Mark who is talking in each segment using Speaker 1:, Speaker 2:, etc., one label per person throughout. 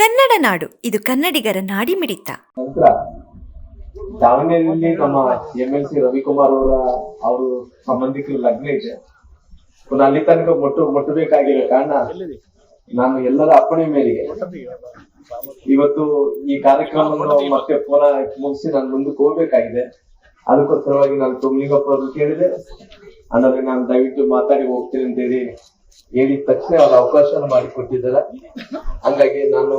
Speaker 1: ಕನ್ನಡ ನಾಡು. ಇದು ಕನ್ನಡಿಗರ ನಾಡಿಮಿಡಿತ
Speaker 2: ನಂತರ ದಾವಣಗೆರೆಯಲ್ಲಿ ನಮ್ಮ ಎಂ ಎಲ್ ಸಿ ರವಿಕುಮಾರ್ ಅವರ, ಅವರು ಸಂಬಂಧಿಕರ ಲಗ್ನ ಇದೆ. ಪುನಃ ಅಲ್ಲಿ ತನಕ ಮುಟ್ಟು, ಮುಟ್ಟಬೇಕಾಗಿರೋ ಕಾರಣ ನಾನು ಎಲ್ಲರ ಅಪ್ಪಣೆ ಮೇರೆಗೆ ಇವತ್ತು ಈ ಕಾರ್ಯಕ್ರಮವನ್ನು ಮತ್ತೆ ಪುನಃ ಮುಗಿಸಿ ನಾನು ಮುಂದಕ್ಕೆ ಹೋಗ್ಬೇಕಾಗಿದೆ. ಅದಕ್ಕೋಸ್ಕರವಾಗಿ ನಾನು ತುಮ್ಲಿಂಗಪ್ಪ ಅವ್ರನ್ನ ಕೇಳಿದೆ. ಅಂದರೆ ನಾನು ದಯವಿಟ್ಟು ಮಾತಾಡಿ ಹೋಗ್ತೀನಿ ಅಂತ ಹೇಳಿ ಹೇಳಿದ ತಕ್ಷಣ ಅವ್ರ ಅವಕಾಶ ಮಾಡಿಕೊಟ್ಟಿದ್ದಾರೆ. ಹಂಗಾಗಿ ನಾನು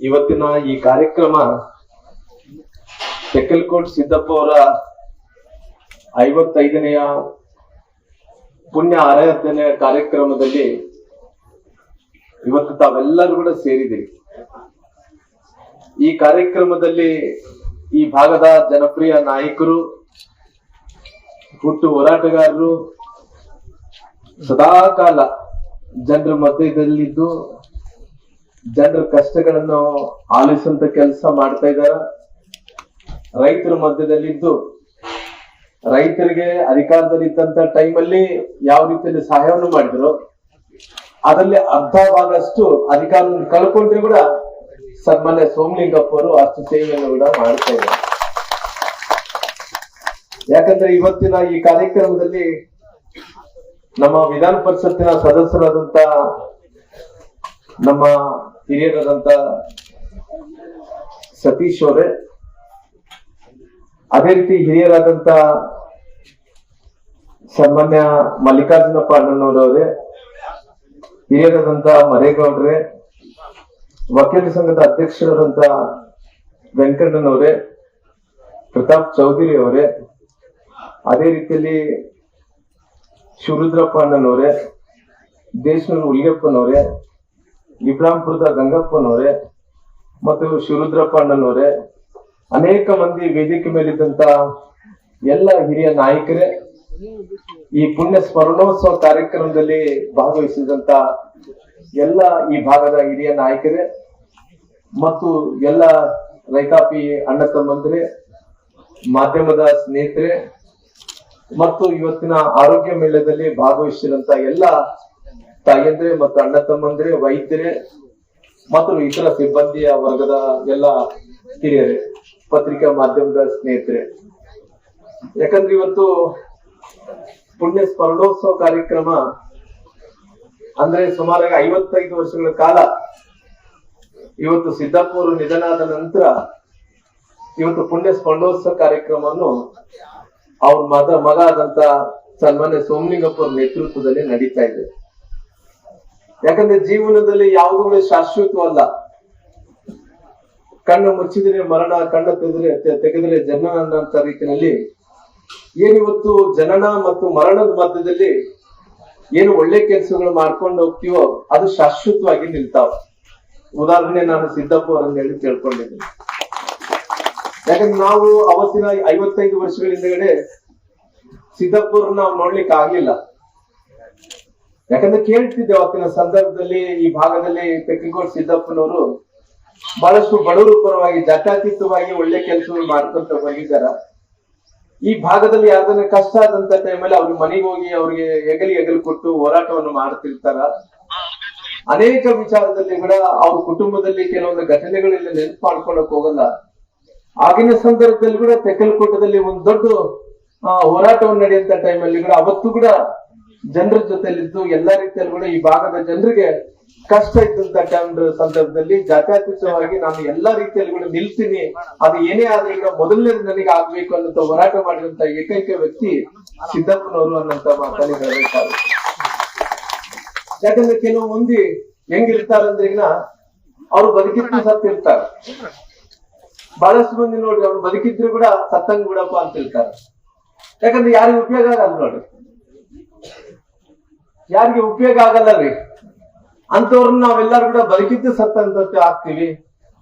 Speaker 2: ಇವತ್ತಿನ ಈ ಕಾರ್ಯಕ್ರಮ ತೆಕ್ಕಲ್ಕೋಟ್ ಸಿದ್ದಪ್ಪ ಅವರ ಐವತ್ತೈದನೆಯ ಪುಣ್ಯ ಆರಾಧನೆಯ ಕಾರ್ಯಕ್ರಮದಲ್ಲಿ ಇವತ್ತು ತಾವೆಲ್ಲರೂ ಕೂಡ ಸೇರಿದ್ದೀರಿ. ಈ ಕಾರ್ಯಕ್ರಮದಲ್ಲಿ ಈ ಭಾಗದ ಜನಪ್ರಿಯ ನಾಯಕರು, ಹುಟ್ಟು ಹೋರಾಟಗಾರರು ಸದಾಕಾಲ ಜನರ ಮಧ್ಯದಲ್ಲಿದ್ದು ಜನರ ಕಷ್ಟಗಳನ್ನು ಆಲಿಸುವಂತ ಕೆಲಸ ಮಾಡ್ತಾ ಇದ್ದಾರ. ರೈತರ ಮಧ್ಯದಲ್ಲಿದ್ದು ರೈತರಿಗೆ ಅಧಿಕಾರದಲ್ಲಿ ಇದ್ದಂತ ಟೈಮಲ್ಲಿ ಯಾವ ರೀತಿಯಲ್ಲಿ ಸಹಾಯವನ್ನು ಮಾಡಿದ್ರು, ಅದರಲ್ಲಿ ಅರ್ಧ ಭಾಗಷ್ಟು ಅಧಿಕಾರವನ್ನು ಕಳ್ಕೊಂಡ್ರೆ ಕೂಡ ಸನ್ಮಾನ್ಯ ಸೋಮಲಿಂಗಪ್ಪ ಅವರು ಅಷ್ಟು ಸೇವೆಯನ್ನು ಕೂಡ ಮಾಡ್ತಾ ಇದ್ದಾರೆ. ಯಾಕಂದ್ರೆ ಇವತ್ತಿನ ಈ ಕಾರ್ಯಕ್ರಮದಲ್ಲಿ ನಮ್ಮ ವಿಧಾನ ಪರಿಷತ್ತಿನ ಸದಸ್ಯರಾದಂತ, ನಮ್ಮ ಹಿರಿಯರಾದಂತ ಸತೀಶ್ ಅವರೇ, ಅದೇ ರೀತಿ ಹಿರಿಯರಾದಂತ ಸನ್ಮಾನ್ಯ ಮಲ್ಲಿಕಾರ್ಜುನಪ್ಪ ಅಣ್ಣನವರವರೇ ಹಿರಿಯರಾದಂತ ಮರೇಗೌಡ್ರೆ, ವಕೀಲ ಸಂಘದ ಅಧ್ಯಕ್ಷರಾದಂತ ವೆಂಕಣ್ಣನವರೇ, ಪ್ರತಾಪ್ ಚೌಧರಿ ಅವರೇ, ಅದೇ ರೀತಿಯಲ್ಲಿ ಶಿವರುದ್ರಪ್ಪ ಅಣ್ಣನವರೇ ದೇಶನೂರು ಹುಲಿಗೆಪ್ಪನವರೇ ಇಬ್ರಾಂಪುರದ ಗಂಗಪ್ಪನವರೇ, ಮತ್ತು ಶಿವರುದ್ರಪ್ಪ ಅಣ್ಣನವರೇ ಅನೇಕ ಮಂದಿ ವೇದಿಕೆ ಮೇಲಿದ್ದಂತ ಎಲ್ಲ ಹಿರಿಯ ನಾಯಕರೇ, ಈ ಪುಣ್ಯ ಸ್ಮರಣೋತ್ಸವ ಕಾರ್ಯಕ್ರಮದಲ್ಲಿ ಭಾಗವಹಿಸಿದಂತ ಎಲ್ಲ ಈ ಭಾಗದ ಹಿರಿಯ ನಾಯಕರೇ, ಮತ್ತು ಎಲ್ಲ ರೈತಾಪಿ ಅಣ್ಣ ತಮ್ಮಂದ್ರೆ, ಮಾಧ್ಯಮದ ಸ್ನೇಹಿತರೆ ಮತ್ತು ಇವತ್ತಿನ ಆರೋಗ್ಯ ಮೇಳದಲ್ಲಿ ಭಾಗವಹಿಸಿದಂತ ಎಲ್ಲ ತಾಯಂದ್ರೆ ಮತ್ತು ಅಣ್ಣ ತಮ್ಮಂದ್ರೆ, ವೈದ್ಯರೇ ಮತ್ತು ಇತರ ಸಿಬ್ಬಂದಿಯ ವರ್ಗದ ಎಲ್ಲ ಹಿರಿಯರೇ, ಪತ್ರಿಕಾ ಮಾಧ್ಯಮದ ಸ್ನೇಹಿತರೆ. ಯಾಕಂದ್ರೆ ಇವತ್ತು ಪುಣ್ಯ ಸ್ಮರಣೋತ್ಸವ ಕಾರ್ಯಕ್ರಮ ಅಂದ್ರೆ ಸುಮಾರಾಗಿ ಐವತ್ತೈದು ವರ್ಷಗಳ ಕಾಲ ಇವತ್ತು ಸಿದ್ದಾಪುರ ನಿಧನ ಆದ ನಂತರ ಇವತ್ತು ಪುಣ್ಯ ಸ್ಮರಣೋತ್ಸವ ಕಾರ್ಯಕ್ರಮವನ್ನು ಅವ್ರ ಮಗ ಮಗ ಆದಂತ ಸನ್ಮಾನ್ಯ ಸೋಮಲಿಂಗಪ್ಪ ಅವ್ರ ನೇತೃತ್ವದಲ್ಲಿ ನಡೀತಾ ಇದೆ. ಯಾಕಂದ್ರೆ ಜೀವನದಲ್ಲಿ ಯಾವುದೂ ಶಾಶ್ವತವಲ್ಲ. ಕಣ್ಣು ಮುಚ್ಚಿದ್ರೆ ಮರಣ, ಕಣ್ಣು ತೆಗೆದ್ರೆ ತೆಗೆದ್ರೆ ಜನನ ಅನ್ನೋ ರೀತಿಯಲ್ಲಿ ಏನಿವತ್ತು ಜನನ ಮತ್ತು ಮರಣದ ಮಧ್ಯದಲ್ಲಿ ಏನು ಒಳ್ಳೆ ಕೆಲಸಗಳು ಮಾಡ್ಕೊಂಡು ಹೋಗ್ತೀವೋ ಅದು ಶಾಶ್ವತವಾಗಿ ನಿಲ್ತಾವ. ಉದಾಹರಣೆ ನಾನು ಸಿದ್ದಪ್ಪ ಅವರನ್ನ ಹೇಳಿ ತಿಳ್ಕೊಂಡಿದ್ದೀನಿ ಯಾಕಂದ್ರೆ ನಾವು ಅವತ್ತಿನ ಐವತ್ತೈದು ವರ್ಷಗಳ ಹಿಂದೆಗಡೆ ಸಿದ್ದಪ್ಪುರ್ ನಾವು ನೋಡ್ಲಿಕ್ಕೆ ಆಗ್ಲಿಲ್ಲ. ಯಾಕಂದ್ರೆ ಕೇಳ್ತಿದ್ದೆ ಅವತ್ತಿನ ಸಂದರ್ಭದಲ್ಲಿ ಈ ಭಾಗದಲ್ಲಿ ತೆಕ್ಕಿಕೋಟ್ ಸಿದ್ದಪ್ಪನವರು ಬಹಳಷ್ಟು ಬಡವರು ಪರವಾಗಿ ಜಾತ್ಯಾತೀತವಾಗಿ ಒಳ್ಳೆ ಕೆಲಸಗಳು ಮಾಡ್ಕೊಂತ ಹೋಗಿದ್ದಾರ. ಈ ಭಾಗದಲ್ಲಿ ಯಾವ್ದನ್ನ ಕಷ್ಟ ಆದಂತ ಟೈಮಲ್ಲಿ ಅವ್ರ ಮನೆಗೆ ಹೋಗಿ ಅವ್ರಿಗೆ ಹೆಗಲಿ ಹೆಗಲು ಕೊಟ್ಟು ಹೋರಾಟವನ್ನು ಮಾಡ್ತಿರ್ತಾರ. ಅನೇಕ ವಿಚಾರದಲ್ಲಿ ಕೂಡ ಅವ್ರ ಕುಟುಂಬದಲ್ಲಿ ಕೆಲವೊಂದು ಘಟನೆಗಳಿಲ್ಲ ನೆನಪು ಮಾಡ್ಕೊಳಕ್ ಹೋಗಲ್ಲ. ಆಗಿನ ಸಂದರ್ಭದಲ್ಲಿ ಕೂಡ ತೆಕ್ಕಲ್ಕೋಟದಲ್ಲಿ ಒಂದು ದೊಡ್ಡ ಹೋರಾಟವನ್ನು ನಡೆಯುವಂತ ಟೈಮಲ್ಲಿ ಕೂಡ ಅವತ್ತು ಕೂಡ ಜನರ ಜೊತೆಲಿದ್ದು ಎಲ್ಲಾ ರೀತಿಯಲ್ಲಿ ಕೂಡ ಈ ಭಾಗದ ಜನರಿಗೆ ಕಷ್ಟ ಇದ್ದಂತ ಟೈಮ್ ಸಂದರ್ಭದಲ್ಲಿ ಜಾತ್ಯತೀತವಾಗಿ ನಾನು ಎಲ್ಲಾ ರೀತಿಯಲ್ಲಿ ಕೂಡ ನಿಲ್ತೀನಿ. ಅದು ಏನೇ ಆದ್ರೆ ಈಗ ಮೊದಲನೇ ನನಗೆ ಆಗ್ಬೇಕು ಅನ್ನೋ ಹೋರಾಟ ಮಾಡಿದಂತ ಏಕೈಕ ವ್ಯಕ್ತಿ ಸಿದ್ದಪ್ಪನವರು ಅನ್ನಂತ ಮಾತಲ್ಲಿ ಹೇಳಬೇಕಾದ ಯಾಕಂದ್ರೆ ಕೆಲವು ಮಂದಿ ಹೆಂಗಿರ್ತಾರಂದ್ರೆ ಈಗ ಅವ್ರು ಬದುಕಿದ್ದು ಸತ್ತಿರ್ತಾರೆ. ಬಹಳಷ್ಟು ಮಂದಿ ನೋಡ್ರಿ ಅವ್ರು ಬದುಕಿದ್ರು ಕೂಡ ಸತ್ತಂಗ್ ಬಿಡಪ್ಪ ಅಂತ ಹೇಳ್ತಾರೆ. ಯಾಕಂದ್ರೆ ಯಾರಿಗೂ ಉಪಯೋಗ ಆಗಲ್ಲ ನೋಡ್ರಿ ಯಾರಿಗೆ ಉಪಯೋಗ ಆಗಲ್ಲ ರೀ. ಅಂತವ್ರನ್ನ ನಾವೆಲ್ಲರೂ ಕೂಡ ಬದುಕಿದ್ದು ಸತ್ತಂತ ಆಗ್ತೀವಿ.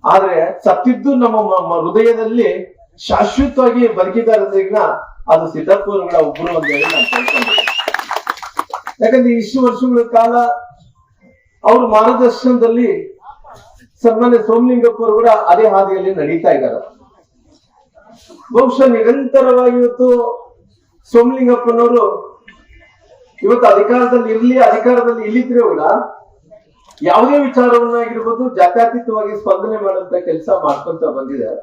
Speaker 2: ಆದ್ರೆ ಸತ್ತಿದ್ದು ನಮ್ಮ ಹೃದಯದಲ್ಲಿ ಶಾಶ್ವತವಾಗಿ ಬದುಕಿದ್ದಾರೆ ಈಗ ಅದು ಸಿದ್ದಪ್ಪವ್ರುಗಳ ಒಬ್ಬರು ಅಂತ ಹೇಳಿ ನಾನು ತಿಳ್ಕೊಂಡಿದ್ದೀನಿ ಯಾಕಂದ್ರೆ ಇಷ್ಟು ವರ್ಷಗಳ ಕಾಲ ಅವ್ರ ಮಾರ್ಗದರ್ಶನದಲ್ಲಿ ಸನ್ಮಾನ್ಯ ಸೋಮಲಿಂಗಪ್ಪ ಕೂಡ ಅದೇ ಹಾದಿಯಲ್ಲಿ ನಡೀತಾ ಇದ್ದಾರೆ. ಬಹುಶಃ ನಿರಂತರವಾಗಿ ಇವತ್ತು ಸೋಮಲಿಂಗಪ್ಪನವರು ಇವತ್ತು ಅಧಿಕಾರದಲ್ಲಿ ಇರ್ಲಿ, ಅಧಿಕಾರದಲ್ಲಿ ಇಲ್ಲಿದ್ರೆ ಕೂಡ ಯಾವುದೇ ವಿಚಾರವನ್ನಾಗಿರ್ಬೋದು ಜಾತ್ಯತೀತವಾಗಿ ಸ್ಪಂದನೆ ಮಾಡುವಂತ ಕೆಲಸ ಮಾಡ್ಕೊಂತ ಬಂದಿದ್ದಾರೆ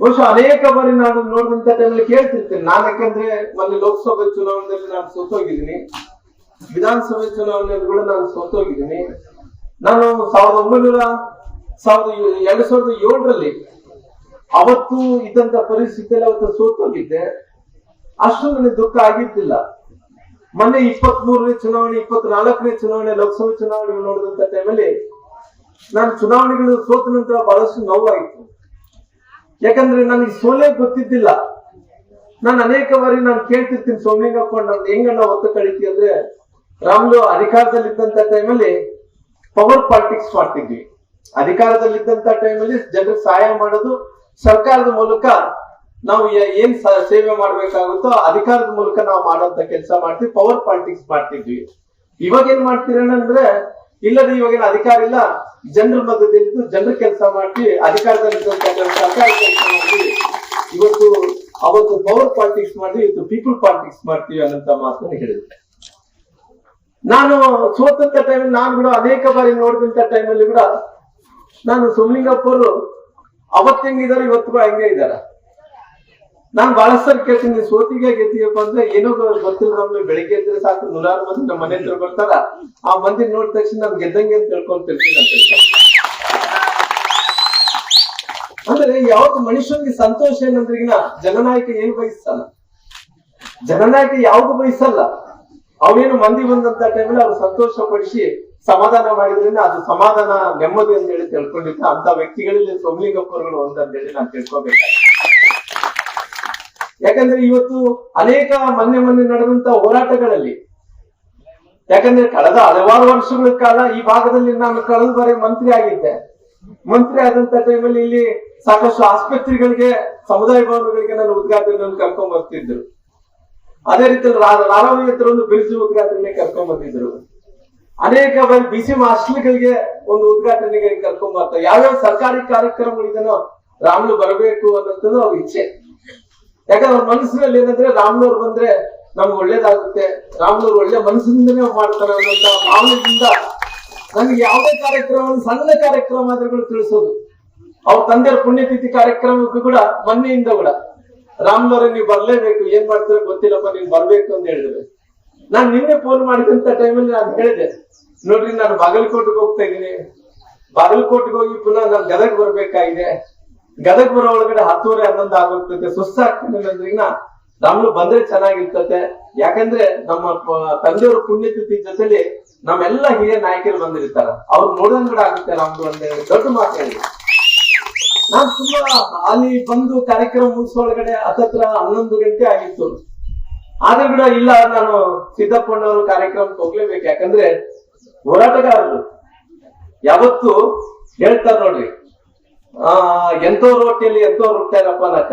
Speaker 2: ಬಹುಶಃ ಅನೇಕ ಬಾರಿ ನಾನು ನೋಡಿದಂತ ಟೈಮಲ್ಲಿ ಕೇಳ್ತಿರ್ತೇನೆ. ನಾನು ಯಾಕಂದ್ರೆ ಮೊನ್ನೆ ಲೋಕಸಭೆ ಚುನಾವಣೆಯಲ್ಲಿ ನಾನು ಸೋತೋಗಿದ್ದೀನಿ. ವಿಧಾನಸಭೆ ಚುನಾವಣೆಯಲ್ಲಿ ಕೂಡ ನಾನು ಸೋತೋಗಿದ್ದೀನಿ. ನಾನು ಸಾವಿರದ ಒಂಬೈನೂರ ಸಾವಿರದ ಎರಡ್ ಸಾವಿರದ ಏಳರಲ್ಲಿ ಅವತ್ತು ಇದ್ದಂತ ಪರಿಸ್ಥಿತಿಯಲ್ಲಿ ಅವತ್ತು ಸೋತೋಗಿದ್ದೆ. ಅಷ್ಟು ನನಗೆ ದುಃಖ ಆಗಿದ್ದಿಲ್ಲ ಮೊನ್ನೆ ಇಪ್ಪತ್ತ್ ಮೂರನೇ ಚುನಾವಣೆ, ಇಪ್ಪತ್ನಾಲ್ಕನೇ ಚುನಾವಣೆ, ಲೋಕಸಭೆ ಚುನಾವಣೆ ನೋಡಿದಂತ ಟೈಮಲ್ಲಿ ನಾನು ಚುನಾವಣೆಗಳು ಸೋತ ನಂತರ ಬಹಳಷ್ಟು ನೋವಾಯಿತು. ಯಾಕಂದ್ರೆ ನನಗೆ ಸೋಲೆ ಗೊತ್ತಿದ್ದಿಲ್ಲ. ನಾನು ಅನೇಕ ಬಾರಿ ನಾನು ಕೇಳ್ತಿರ್ತೀನಿ ಸೋಮಲಿಂಗಪ್ಪ ನಮ್ದು ಹೆಂಗಣ್ಣ ಒತ್ತು ಕಳಿತಿ ಅಂದ್ರೆ ರಾಮ್ಲು ಅಧಿಕಾರದಲ್ಲಿದ್ದಂತ ಟೈಮಲ್ಲಿ ಪವರ್ ಪಾಲಿಟಿಕ್ಸ್ ಮಾಡ್ತಿದ್ವಿ ಅಧಿಕಾರದಲ್ಲಿದ್ದಂತ ಟೈಮಲ್ಲಿ ಜನರಿಗೆ ಸಹಾಯ ಮಾಡೋದು ಸರ್ಕಾರದ ಮೂಲಕ ನಾವು ಏನ್ ಸೇವೆ ಮಾಡ್ಬೇಕಾಗುತ್ತೋ ಅಧಿಕಾರದ ಮೂಲಕ ನಾವು ಮಾಡೋಂತ ಕೆಲಸ ಮಾಡ್ತೀವಿ ಪವರ್ ಪಾಲಿಟಿಕ್ಸ್ ಮಾಡ್ತಿದ್ವಿ. ಇವಾಗ ಏನ್ ಮಾಡ್ತೀರಣ್ಣ ಅಂದ್ರೆ, ಇಲ್ಲದೆ ಇವಾಗೇನು ಅಧಿಕಾರ ಇಲ್ಲ, ಜನರ ಮಧ್ಯದಲ್ಲಿ ಜನರ ಕೆಲಸ ಮಾಡಿ ಅಧಿಕಾರದಲ್ಲಿದ್ದಂತ ಇವತ್ತು ಅವತ್ತು ಪವರ್ ಪಾಲಿಟಿಕ್ಸ್ ಮಾಡಿ ಇವತ್ತು ಪೀಪಲ್ ಪಾಲಿಟಿಕ್ಸ್ ಮಾಡ್ತೀವಿ ಅನ್ನಂತ ಮಾತನ್ನು ಹೇಳಿದ್ರು. ನಾನು ಸೋತಂತ ಟೈಮ್ ನಾನು ಕೂಡ ಅನೇಕ ಬಾರಿ ನೋಡಿದಂತ ಟೈಮಲ್ಲಿ ಕೂಡ ನಾನು ಸುಮ್ಲಿಂಗಪ್ಪರು ಅವತ್ತು ಹೆಂಗಿದಾರೆ ಇವತ್ತು ಕೂಡ ಹಂಗೆ ಇದ್ದಾರೆ. ನಾನು ಬಹಳ ಸರಿ ಕೇಳ್ತೀನಿ, ಸೋತಿಗೆ ಗೆದ್ದೀಯಪ್ಪ ಅಂದ್ರೆ ಏನೋ ಗೊತ್ತಿಲ್ಲ ನಮ್ಗೆ, ಬೆಳಿಗ್ಗೆ ಎದ್ರೆ ಸಾಕು, ನೂರಾರು ಮಂದಿ ನಮ್ಮ ಮನೆ ಹತ್ರ ಬರ್ತಾರ. ಆ ಮಂದಿ ನೋಡಿದ ತಕ್ಷಣ ನಾನು ಗೆದ್ದಂಗೆ ಅಂತ ತಿಳ್ಕೊಂತಿರ್ತೀನಿ ಅಂತ ಹೇಳ್ತಾರೆ. ಅಂದ್ರೆ ಯಾವತ್ತು ಮನುಷ್ಯನಿಗೆ ಸಂತೋಷ ಏನಂದ್ರಿಗಿನ ಜನನಾಯಕ ಏನು ಬಯಸಲ್ಲ ಜನನಾಯಕ ಯಾವ್ದು ಬಯಸಲ್ಲ. ಅವನೇನು ಮಂದಿ ಬಂದಂತ ಟೈಮಲ್ಲಿ ಅವ್ರು ಸಂತೋಷ ಪಡಿಸಿ ಸಮಾಧಾನ ಮಾಡಿದ್ರಿಂದ ಅದು ಸಮಾಧಾನ ನೆಮ್ಮದಿ ಅಂತ ಹೇಳಿ ತಿಳ್ಕೊಂಡಿದ್ದ ಅಂತ ವ್ಯಕ್ತಿಗಳಲ್ಲಿ ಸೋಮಲಿಂಗಪ್ಪರುಗಳು ಒಂದಂತ ಹೇಳಿ ನಾನು ತಿಳ್ಕೊಬೇಕು ಯಾಕಂದ್ರೆ ಇವತ್ತು ಅನೇಕ ಮೊನ್ನೆ ಮೊನ್ನೆ ನಡೆದಂತ ಹೋರಾಟಗಳಲ್ಲಿ, ಯಾಕಂದ್ರೆ ಕಳೆದ ಹಲವಾರು ವರ್ಷಗಳ ಕಾಲ ಈ ಭಾಗದಲ್ಲಿ ನಾನು ಕಳೆದ ಬಾರಿ ಮಂತ್ರಿ ಆಗಿದ್ದೆ. ಮಂತ್ರಿ ಆದಂತ ಟೈಮಲ್ಲಿ ಇಲ್ಲಿ ಸಾಕಷ್ಟು ಆಸ್ಪತ್ರೆಗಳಿಗೆ, ಸಮುದಾಯ ಭವನಗಳಿಗೆ ನಾನು ಉದ್ಘಾಟನೆ ಕರ್ಕೊಂಡ್ ಬರ್ತಿದ್ರು. ಅದೇ ರೀತಿ ರಾರಾವಿ ಒಂದು ಬ್ರಿಡ್ಜ್ ಉದ್ಘಾಟನೆಗೆ ಕರ್ಕೊಂಡ್ ಬಂದಿದ್ರು. ಅನೇಕ ಬಾರಿ ಬಿಸಿ ಹಾಸ್ಟೆಲ್ಗಳಿಗೆ ಒಂದು ಉದ್ಘಾಟನೆಗೆ ಕರ್ಕೊಂಡ್ ಬರ್ತಾರೆ ಯಾವ್ಯಾವ ಸರ್ಕಾರಿ ಕಾರ್ಯಕ್ರಮಗಳಿದನೋ ರಾಮ್ಲು ಬರಬೇಕು ಅನ್ನೋಂಥದ್ದು ಅವ್ರ ಇಚ್ಛೆ. ಯಾಕಂದ್ರೆ ಅವ್ರ ಮನಸ್ಸಿನಲ್ಲಿ ಏನಂದ್ರೆ ರಾಮ್ನವ್ರು ಬಂದ್ರೆ ನಮ್ಗೆ ಒಳ್ಳೇದಾಗುತ್ತೆ ರಾಮ್ನವ್ರು ಒಳ್ಳೆ ಮನಸ್ಸಿನಿಂದನೇ ಮಾಡ್ತಾರೆ ಅನ್ನೋಂತ ಭಾವನೆಯಿಂದ ನನಗೆ ಯಾವುದೇ ಕಾರ್ಯಕ್ರಮ ಸಣ್ಣ ಕಾರ್ಯಕ್ರಮ ಆದ್ರೂ ತಿಳಿಸೋದು. ಅವ್ರ ತಂದೆಯ ಪುಣ್ಯತಿಥಿ ಕಾರ್ಯಕ್ರಮಕ್ಕೂ ಕೂಡ ಮೊನ್ನೆಯಿಂದ ಕೂಡ. ರಾಮ್ನವ್ರೆ, ನೀವು ಬರ್ಲೇಬೇಕು. ಏನ್ ಮಾಡ್ತೀರೋ ಗೊತ್ತಿಲ್ಲಪ್ಪ ನೀನ್ ಬರ್ಬೇಕು ಅಂತ ಹೇಳಿದ್ರು. ನಾನ್ ನಿನ್ನೆ ಫೋನ್ ಮಾಡಿದಂತ ಟೈಮಲ್ಲಿ ನಾನು ಹೇಳಿದೆ. ನೋಡ್ರಿ, ನಾನು ಬಾಗಲಕೋಟೆಗೆ ಹೋಗ್ತಾ ಇದ್ದೀನಿ. ಬಾಗಲಕೋಟೆಗೆ ಹೋಗಿ ಪುನಃ ನಾನು ಗದಗ್ ಬರ್ಬೇಕಾಗಿದೆ. ಗದಗ್ ಬರೋ ಒಳಗಡೆ ಹತ್ತುವರೆ, ಹನ್ನೊಂದು ಆಗೋಗ್ತದೆ. ಸುಸ್ತಾಗ್ತದೆ ಅಂದ್ರೆ ರಾಮ್ಲು ಬಂದ್ರೆ ಚೆನ್ನಾಗಿರ್ತತೆ. ಯಾಕಂದ್ರೆ ನಮ್ಮ ತಂದೆಯವ್ರ ಪುಣ್ಯತಿಥಿ ಜೊತೆಲಿ ನಮ್ಮೆಲ್ಲಾ ಹಿರಿಯ ನಾಯಕರು ಬಂದಿರ್ತಾರ. ಅವ್ರು ನೋಡೋದ್ ಕೂಡ ಆಗುತ್ತೆ ನಮ್ದು ಒಂದ್ ದೊಡ್ಡ ಮಾತಾಡಿ ನಾನ್ ತುಂಬಾ ಅಲ್ಲಿ ಬಂದು ಕಾರ್ಯಕ್ರಮ ಮುಗಿಸೊಳಗಡೆ ಹತ್ತತ್ರ ಹನ್ನೊಂದು ಗಂಟೆ ಆಗಿತ್ತು. ಆದ್ರೂ ಕೂಡ ಇಲ್ಲ, ನಾನು ಸಿದ್ದಪ್ಪಣ್ಣವ್ರ ಕಾರ್ಯಕ್ರಮಕ್ಕೆ ಹೋಗ್ಲೇಬೇಕು. ಯಾಕಂದ್ರೆ ಹೋರಾಟಗಾರರು ಯಾವತ್ತು ಹೇಳ್ತಾರ ನೋಡ್ರಿ. ಆ ಎಂತವ್ರ ಹೊಟ್ಟೆಯಲ್ಲಿ ಎಂತವ್ರು ಹುಟ್ಟಾರಪ್ಪ ಅನ್ನಕ.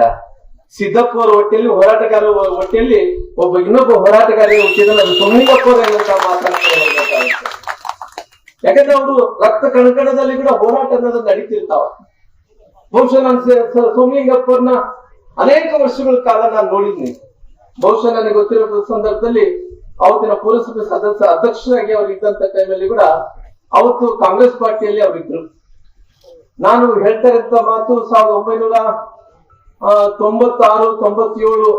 Speaker 2: ಸಿದ್ದಪ್ಪ ಅವ್ರ ಹೊಟ್ಟೆಯಲ್ಲಿ ಹೋರಾಟಗಾರ ಹೊಟ್ಟೆಯಲ್ಲಿ ಒಬ್ಬ ಇನ್ನೊಬ್ಬ ಹೋರಾಟಗಾರ ಹುಟ್ಟಿದ್ರೆ ಅದು ಸೋಮಲಿಂಗಪ್ಪ ಅನ್ನೋಂತ ಮಾತಾಡ್ತಾರೆ ಯಾಕಂದ್ರೆ ಅವರು ರಕ್ತ ಕಣಕಣದಲ್ಲಿ ಕೂಡ ಹೋರಾಟ ಅನ್ನೋದು ನಡೀತಿರ್ತಾವ. ಬಹುಶಃ ನಾನು ಸೋಮಲಿಂಗಪ್ಪರ್ನ ಅನೇಕ ವರ್ಷಗಳ ಕಾಲ ನಾನು ನೋಡಿದ್ನಿ. ಬಹುಶಃ ನನಗೆ ಗೊತ್ತಿರೋ ಸಂದರ್ಭದಲ್ಲಿ ಅವತ್ತಿನ ಪುರಸಭೆ ಸದಸ್ಯ ಅಧ್ಯಕ್ಷರಾಗಿ ಅವ್ರು ಇದ್ದಂತ ಟೈಮಲ್ಲಿ ಕೂಡ ಅವತ್ತು ಕಾಂಗ್ರೆಸ್ ಪಾರ್ಟಿಯಲ್ಲಿ ಅವರಿದ್ರು ನಾನು ಹೇಳ್ತಾ ಇದ್ದ ಮಾತು ಸಾವಿರದ ಒಂಬೈನೂರ ತೊಂಬತ್ತಾರು, ತೊಂಬತ್ತೇಳು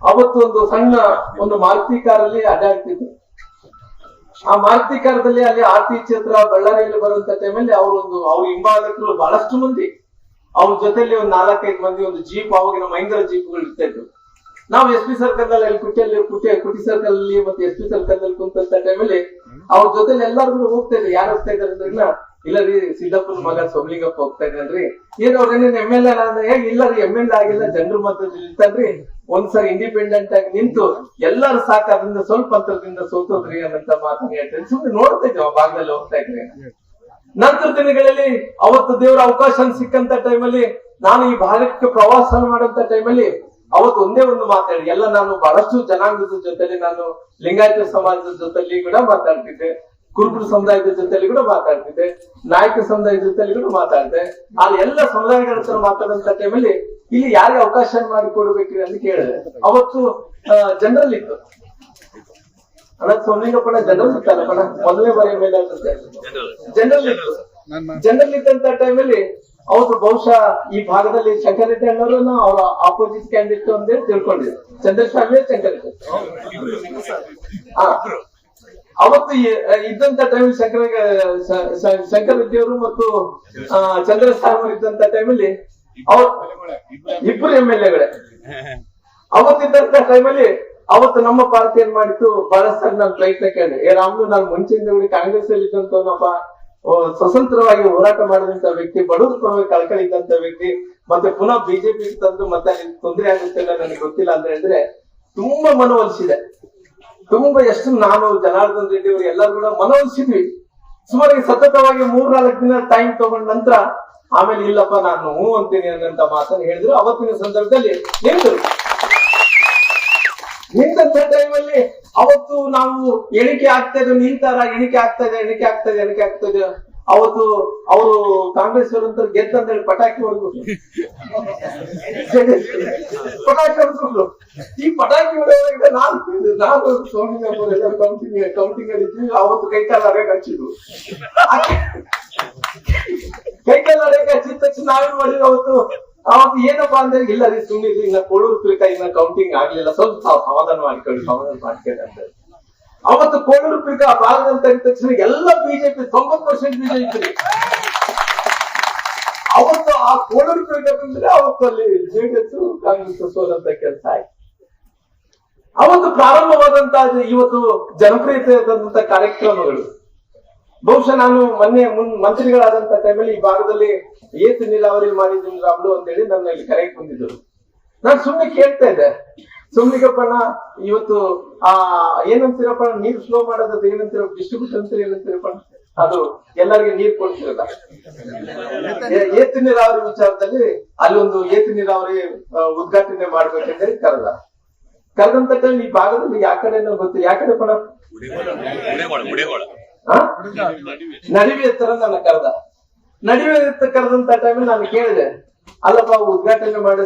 Speaker 2: ಅವತ್ತು ಒಂದು ಸಣ್ಣ ಒಂದು ಮಾರುತಿ ಕಾರಲ್ಲಿ ಅಡ್ಡಾಡ್ತಿದ್ರು ಆ ಮಾರುತಿ ಕಾರದಲ್ಲಿ ಅಲ್ಲಿ ಆರ್ತಿ ಕ್ಷೇತ್ರ, ಬಳ್ಳಾರಿಯಲ್ಲಿ ಬರುವಂತ ಟೈಮಲ್ಲಿ ಅವರೊಂದು ಅವ್ರ ಹಿಂಬಾಲಕರು ಬಹಳಷ್ಟು ಮಂದಿ. ಅವ್ರ ಜೊತೆಲಿ ಒಂದು ನಾಲ್ಕೈದು ಮಂದಿ, ಒಂದು ಜೀಪ್, ಅವಾಗಿನ ಮಹೀಂದ್ರ ಜೀಪ್ಗಳು ಇರ್ತಾ ಇದ್ರು ನಾವು ಎಸ್ ಪಿ ಸರ್ಕಲ್ ಅಲ್ಲಿ ಅಲ್ಲಿ ಕುಟಿಯಲ್ಲಿ ಕುಟಿ ಕುಟಿ ಸರ್ಕಲ್ ಅಲ್ಲಿ ಮತ್ತೆ ಎಸ್ ಪಿ ಸರ್ಕಲ್ ಅಲ್ಲಿ ಕುಂತ ಟೈಮಲ್ಲಿ ಅವ್ರ ಜೊತೆಲಿ ಎಲ್ಲಾರ್ಗು ಹೋಗ್ತಾ ಇದ್ರು. ಯಾರು ಹೋಗ್ತಾ ಇದಾರೆ ಅಂದ್ರೆ ಇಲ್ಲ ರೀ, ಸಿದ್ದಪ್ಪನ ಮಗ ಸೋಮಲಿಂಗಪ್ಪ ಹೋಗ್ತಾ ಇದ್ದಾನ್ರಿ. ಏನ್ ಅವ್ರ ಏನೇನ್ ಎಂ ಎಲ್ ಎ ಹೇಗ್ ಇಲ್ಲ ರೀ ಎಂ ಎಲ್ ಆಗಿಲ್ಲ, ಜನರ ಮಧ್ಯದಲ್ಲಿ ಇರ್ತಾನ್ರಿ. ಒಂದ್ಸರಿ ಇಂಡಿಪೆಂಡೆಂಟ್ ಆಗಿ ನಿಂತು ಎಲ್ಲಾರು ಸಾಕು, ಅದರಿಂದ ಸ್ವಲ್ಪ ಅಂತರದಿಂದ ಸೋತೋದ್ರಿ ಅನ್ನಂತ ಮಾತನ್ನ ಹೇಳ್ತಾರೆ. ಸುಮ್ಮನೆ ನೋಡ್ತಾ ಇದ್ವಿ ಆ ಭಾಗದಲ್ಲಿ ಹೋಗ್ತಾ ಇದ್ರಿ ನಂತರ ದಿನಗಳಲ್ಲಿ ಅವತ್ತು ದೇವರ ಅವಕಾಶ ಸಿಕ್ಕಂತ ಟೈಮಲ್ಲಿ ನಾನು ಈ ಭಾರತಕ್ಕೆ ಪ್ರವಾಸ ಮಾಡುವಂತ ಟೈಮಲ್ಲಿ ಅವತ್ತು ಒಂದೇ ಒಂದು ಮಾತಾಡಿ. ಎಲ್ಲ ನಾನು ಬಹಳಷ್ಟು ಜನಾಂಗದ ಜೊತೆಲಿ ನಾನು ಲಿಂಗಾಯತ ಸಮಾಜದ ಜೊತೆಲಿ ಕೂಡ ಮಾತಾಡ್ತಿದ್ದೆ. ಕುರುಬರ ಸಮುದಾಯದ ಜೊತೆಲಿ ಕೂಡ ಮಾತಾಡ್ತಿದ್ದೆ. ನಾಯಕ ಸಮುದಾಯದ ಜೊತೆಲಿ ಕೂಡ ಮಾತಾಡ್ತೆ ಅಲ್ಲಿ ಎಲ್ಲ ಸಮುದಾಯಗಳ ಹತ್ರ ಮಾತಾಡುವಂತ ಟೈಮಲ್ಲಿ ಇಲ್ಲಿ ಯಾರಿಗೆ ಅವಕಾಶ ಮಾಡಿ ಅಂತ ಕೇಳಿದೆ. ಅವತ್ತು ಜನರಲ್ ಇತ್ತು ಅಣ್ಣ ಸೋಮಲಿಂಗಪ್ಪನ ಜನರಲ್ ಇತ್ತಲ್ಲಪ್ಪಣ ಮೊದಲನೇ ಬಾರಿ ಮೇಲೆ ಜನರಲ್ ಇತ್ತು. ಜನರಲ್ ಇದ್ದಂತ ಟೈಮಲ್ಲಿ ಅವ್ರು ಬಹುಶಃ ಈ ಭಾಗದಲ್ಲಿ ಶಂಕರರೆಡ್ಡಿ ಅನ್ನೋರನ್ನ ಅವರ ಆಪೋಸಿಟ್ ಕ್ಯಾಂಡಿಡೇಟ್ ಅಂತ ತಿಳ್ಕೊಂಡಿದ್ರು. ಚಂದ್ರಸ್ವಾಮಿ ಶಂಕರ್ ಅವತ್ತು ಇದ್ದಂತ ಟೈಮ್ ಶಂಕರ ಶಂಕರ್ ಶಂಕರ ರೆಡ್ಡಿ ಅವರು ಮತ್ತು ಆ, ಚಂದ್ರಸ್ವಾಮಿ ಅವರು ಇದ್ದಂತ ಟೈಮಲ್ಲಿ ಅವ್ರ ಇಬ್ಬರು ಎಂ ಎಲ್ ಎಗಳೇ ಅವತ್ತಿದ್ದಂತ ಟೈಮಲ್ಲಿ ಅವತ್ತು ನಮ್ಮ ಪಾರ್ಟಿ ಏನ್ ಮಾಡಿತ್ತು? ಬಹಳಷ್ಟು ನಾನು ಪ್ರಯತ್ನ ಕೇಳಿದೆ ಏ ರಾಮ್ ನಾನು ಮುಂಚೆಯಿಂದ ಕಾಂಗ್ರೆಸ್ ಅಲ್ಲಿ ಇದ್ದಂತವನಪ್ಪ ಸ್ವತಂತ್ರವಾಗಿ ಹೋರಾಟ ಮಾಡಿದಂತ ವ್ಯಕ್ತಿ, ಬಡವರು ಪರವಾಗಿ ಕಳ್ಕಳಿ ಇದ್ದಂತ ವ್ಯಕ್ತಿ, ಮತ್ತೆ ಪುನಃ ಬಿಜೆಪಿ ತಂದು ಮತ್ತೆ ತೊಂದರೆ ಆಗುತ್ತೆ ನನಗೆ ಗೊತ್ತಿಲ್ಲ ಅಂತ ಹೇಳಿದ್ರೆ ತುಂಬಾ ಮನವೊಲಿಸಿದೆ. ತುಂಬಾ ಎಷ್ಟು ನಾನು, ಜನಾರ್ದನ್ ರೆಡ್ಡಿ ಅವರು ಎಲ್ಲರೂ ಕೂಡ ಮನವೊಲಿಸಿದ್ವಿ. ಸುಮಾರು ಸತತವಾಗಿ ಮೂರ್ ನಾಲ್ಕು ದಿನ ಟೈಮ್ ತಗೊಂಡ ನಂತರ ಆಮೇಲೆ ಇಲ್ಲಪ್ಪ, ನಾನು ಹ್ಞೂ ಅಂತೀನಿ ಅನ್ನಂತ ಮಾತನ್ನು ಹೇಳಿದ್ರು. ಅವತ್ತಿನ ಸಂದರ್ಭದಲ್ಲಿ ನಿಂತರು ನಿಂತ ಟೈಮಲ್ಲಿ ಅವತ್ತು ನಾವು ಎಣಿಕೆ ಆಗ್ತಾ ಇದೆ ನಿಂತಾರ ಎಣಿಕೆ ಆಗ್ತಾ ಇದೆ, ಎಣಿಕೆ ಆಗ್ತಾ ಇದೆ, ಎಣಿಕೆ ಆಗ್ತಾ ಇದೆ. ಅವತ್ತು ಅವರು ಕಾಂಗ್ರೆಸ್ ಅವರಂತ ಗೆದ್ದಂತ ಹೇಳಿ ಪಟಾಕಿ ಹೊಡೆದ್ಬಿಟ್ರು. ಪಟಾಕಿ ಹೊಡೆದ್ಬಿಟ್ರು. ಈ ಪಟಾಕಿ ಹೊಡೆಯುವಾಗ ನಾನು ನಾನು ಸೋಮಿನ ಕೌಂಟಿಂಗ್ ಕೌಂಟಿಂಗ್ ಅಲ್ಲಿ ಅವತ್ತು ಕೈಕಾಲ ಅರೆಗೆ ಹಚ್ಚಿದ್ರು ಕೈಕಾಲ ಅರೆಗೆ ಹಚ್ಚಿದ ತಕ್ಷಣ ನಾವೇನ್ ಮಾಡಿದ್ರು ಅವತ್ತು? ಅವತ್ತು ಏನಪ್ಪ ಅಂದ್ರೆ ಇಲ್ಲ ರೀ ಸುಮ್ಮನೆ ಇನ್ನ ಕೋಳೂರು ಪಿಲ್ಕ ಇನ್ನ ಕೌಂಟಿಂಗ್ ಆಗ್ಲಿಲ್ಲ. ಸ್ವಲ್ಪ ಸಮಾಧಾನ ಮಾಡ್ಕೊಳ್ಳಿ ಸಮಾಧಾನ ಮಾಡ್ಕೊಳ್ಳಿ ಅಂತ. ಅವತ್ತು ಕೋಳೂರು ಭಾಗದಲ್ಲಿ ತೆಗೆದ ತಕ್ಷಣ ಎಲ್ಲ ಬಿಜೆಪಿ ತೊಂಬತ್ ಪರ್ಸೆಂಟ್ ಬಿಜೆಪಿ ಅವತ್ತು ಆ ಕೋಳೂರು ಪಿಲ್ಕ ಬಂದ್ರೆ ಅವತ್ತು ಅಲ್ಲಿ ಜೆಡಿಎಸ್ ಕಾಂಗ್ರೆಸ್ ಸೋಲಂತ ಕೆಲಸ ಆಯ್ತು. ಅವತ್ತು ಪ್ರಾರಂಭವಾದಂತಹ ಇವತ್ತು ಜನಪ್ರಿಯತೆ ಆದಂತ ಕಾರ್ಯಕ್ರಮಗಳು. ಬಹುಶಃ ನಾನು ಮೊನ್ನೆ ಮುನ್, ಮಂತ್ರಿಗಳಾದಂತ ಟೈಮಲ್ಲಿ ಈ ಭಾಗದಲ್ಲಿ ಏತು ನೀರಾವರಿ ಮಾಡಿದ್ದೀನಿ ರಾಮ್ಲು ಅಂತೇಳಿ ನನ್ನ ಇಲ್ಲಿ ಕರೆಗೆ ಬಂದಿದ್ರು ನಾನು ಸುಮ್ಮನೆ ಕೇಳ್ತಾ ಇದ್ದೆ. ಸುಮ್ನಿಗಪ್ಪಣ್ಣ ಇವತ್ತು, ಆ, ಏನಂತೀರಪ್ಪ, ನೀರ್ ಫ್ಲೋ ಮಾಡೋದು ಏನಂತೀರ ಡಿಸ್ಟ್ರಿಬ್ಯೂಷನ್ ಅಂತ ಏನಂತೀರಪ್ಪ? ಅದು ಎಲ್ಲರಿಗೆ ನೀರ್ ಕೊಡ್ತಿರಲ್ಲ. ಏತು ನೀರಾವರಿ ವಿಚಾರದಲ್ಲಿ ಅಲ್ಲಿ ಒಂದು ಏತು ನೀರಾವರಿ ಉದ್ಘಾಟನೆ ಮಾಡ್ಬೇಕಂತೇಳಿ ಕರೆದ. ಕರೆದಂತ ಟೈಮ್ ಈ ಭಾಗದಲ್ಲಿ ಯಾಕಡೆ ಗೊತ್ತು ಗೊತ್ತಿಲ್ಲ. ಯಾ ಕಡೆ ಪಣ? ನಡಿವೆ ಎತ್ತರ ನನ್ನ ಕರೆದ. ನಡಿವೆ ಎತ್ತ ಕರೆದಂತ ಟೈಮ್ ನಾನು ಕೇಳಿದೆ. ಅಲ್ಲಪ್ಪ, ಉದ್ಘಾಟನೆ ಮಾಡೋ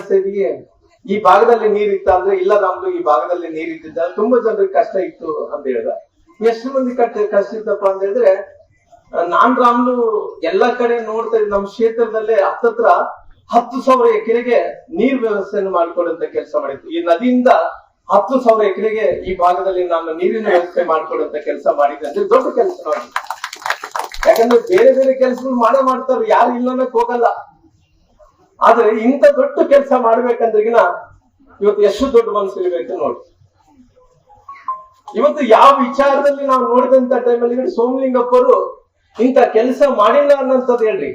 Speaker 2: ಈ ಭಾಗದಲ್ಲಿ ನೀರಿತ್ತ ಅಂದ್ರೆ ಇಲ್ಲ ನಮ್ದು ಈ ಭಾಗದಲ್ಲಿ ನೀರಿದ್ದಿದ್ದ, ತುಂಬಾ ಜನರಿಗೆ ಕಷ್ಟ ಇತ್ತು ಅಂತ ಹೇಳ್ದ. ಎಷ್ಟು ಮಂದಿ ಕಷ್ಟ ಕಷ್ಟ ಇತ್ತಪ್ಪ ಅಂತ ಹೇಳಿದ್ರೆ, ನಾನ್ ರಾಮ್ಲು ಎಲ್ಲಾ ಕಡೆ ನೋಡ್ತಾ ನಮ್ಮ ಕ್ಷೇತ್ರದಲ್ಲೇ ಹತ್ತತ್ರ ಹತ್ತು ಸಾವಿರ ಎಕರೆಗೆ ನೀರ್ ವ್ಯವಸ್ಥೆಯನ್ನು ಮಾಡಿಕೊಡುವಂತ ಕೆಲಸ ಮಾಡಿತ್ತು ಈ ನದಿಯಿಂದ ಹತ್ತು ಸಾವಿರ ಎಕರೆಗೆ ಈ ಭಾಗದಲ್ಲಿ ನಾನು ನೀರಿನ ವ್ಯವಸ್ಥೆ ಮಾಡಿಕೊಡುವಂತ ಕೆಲಸ ಮಾಡಿದ್ದೆ. ಅಂದ್ರೆ ದೊಡ್ಡ ಕೆಲಸ ನೋಡಿ. ಯಾಕಂದ್ರೆ ಬೇರೆ ಬೇರೆ ಕೆಲಸಗಳು ಮಾಡೇ ಮಾಡ್ತಾರೆ ಯಾರು ಇಲ್ಲ ಅನ್ನಕ್ ಹೋಗಲ್ಲ. ಆದ್ರೆ ಇಂಥ ದೊಡ್ಡ ಕೆಲಸ ಮಾಡ್ಬೇಕಂದ್ರಿಗಿನ ಇವತ್ತು ಎಷ್ಟು ದೊಡ್ಡ ಮನಸ್ಸು ಇರ್ಬೇಕು ನೋಡಿ. ಇವತ್ತು ಯಾವ ವಿಚಾರದಲ್ಲಿ ನಾವು ನೋಡಿದಂತ ಟೈಮಲ್ಲಿ ಸೋಮಲಿಂಗಪ್ಪರು ಇಂಥ ಕೆಲಸ ಮಾಡಿಲ್ಲ ಅನ್ನೋಂಥದ್ದು ಹೇಳ್ರಿ.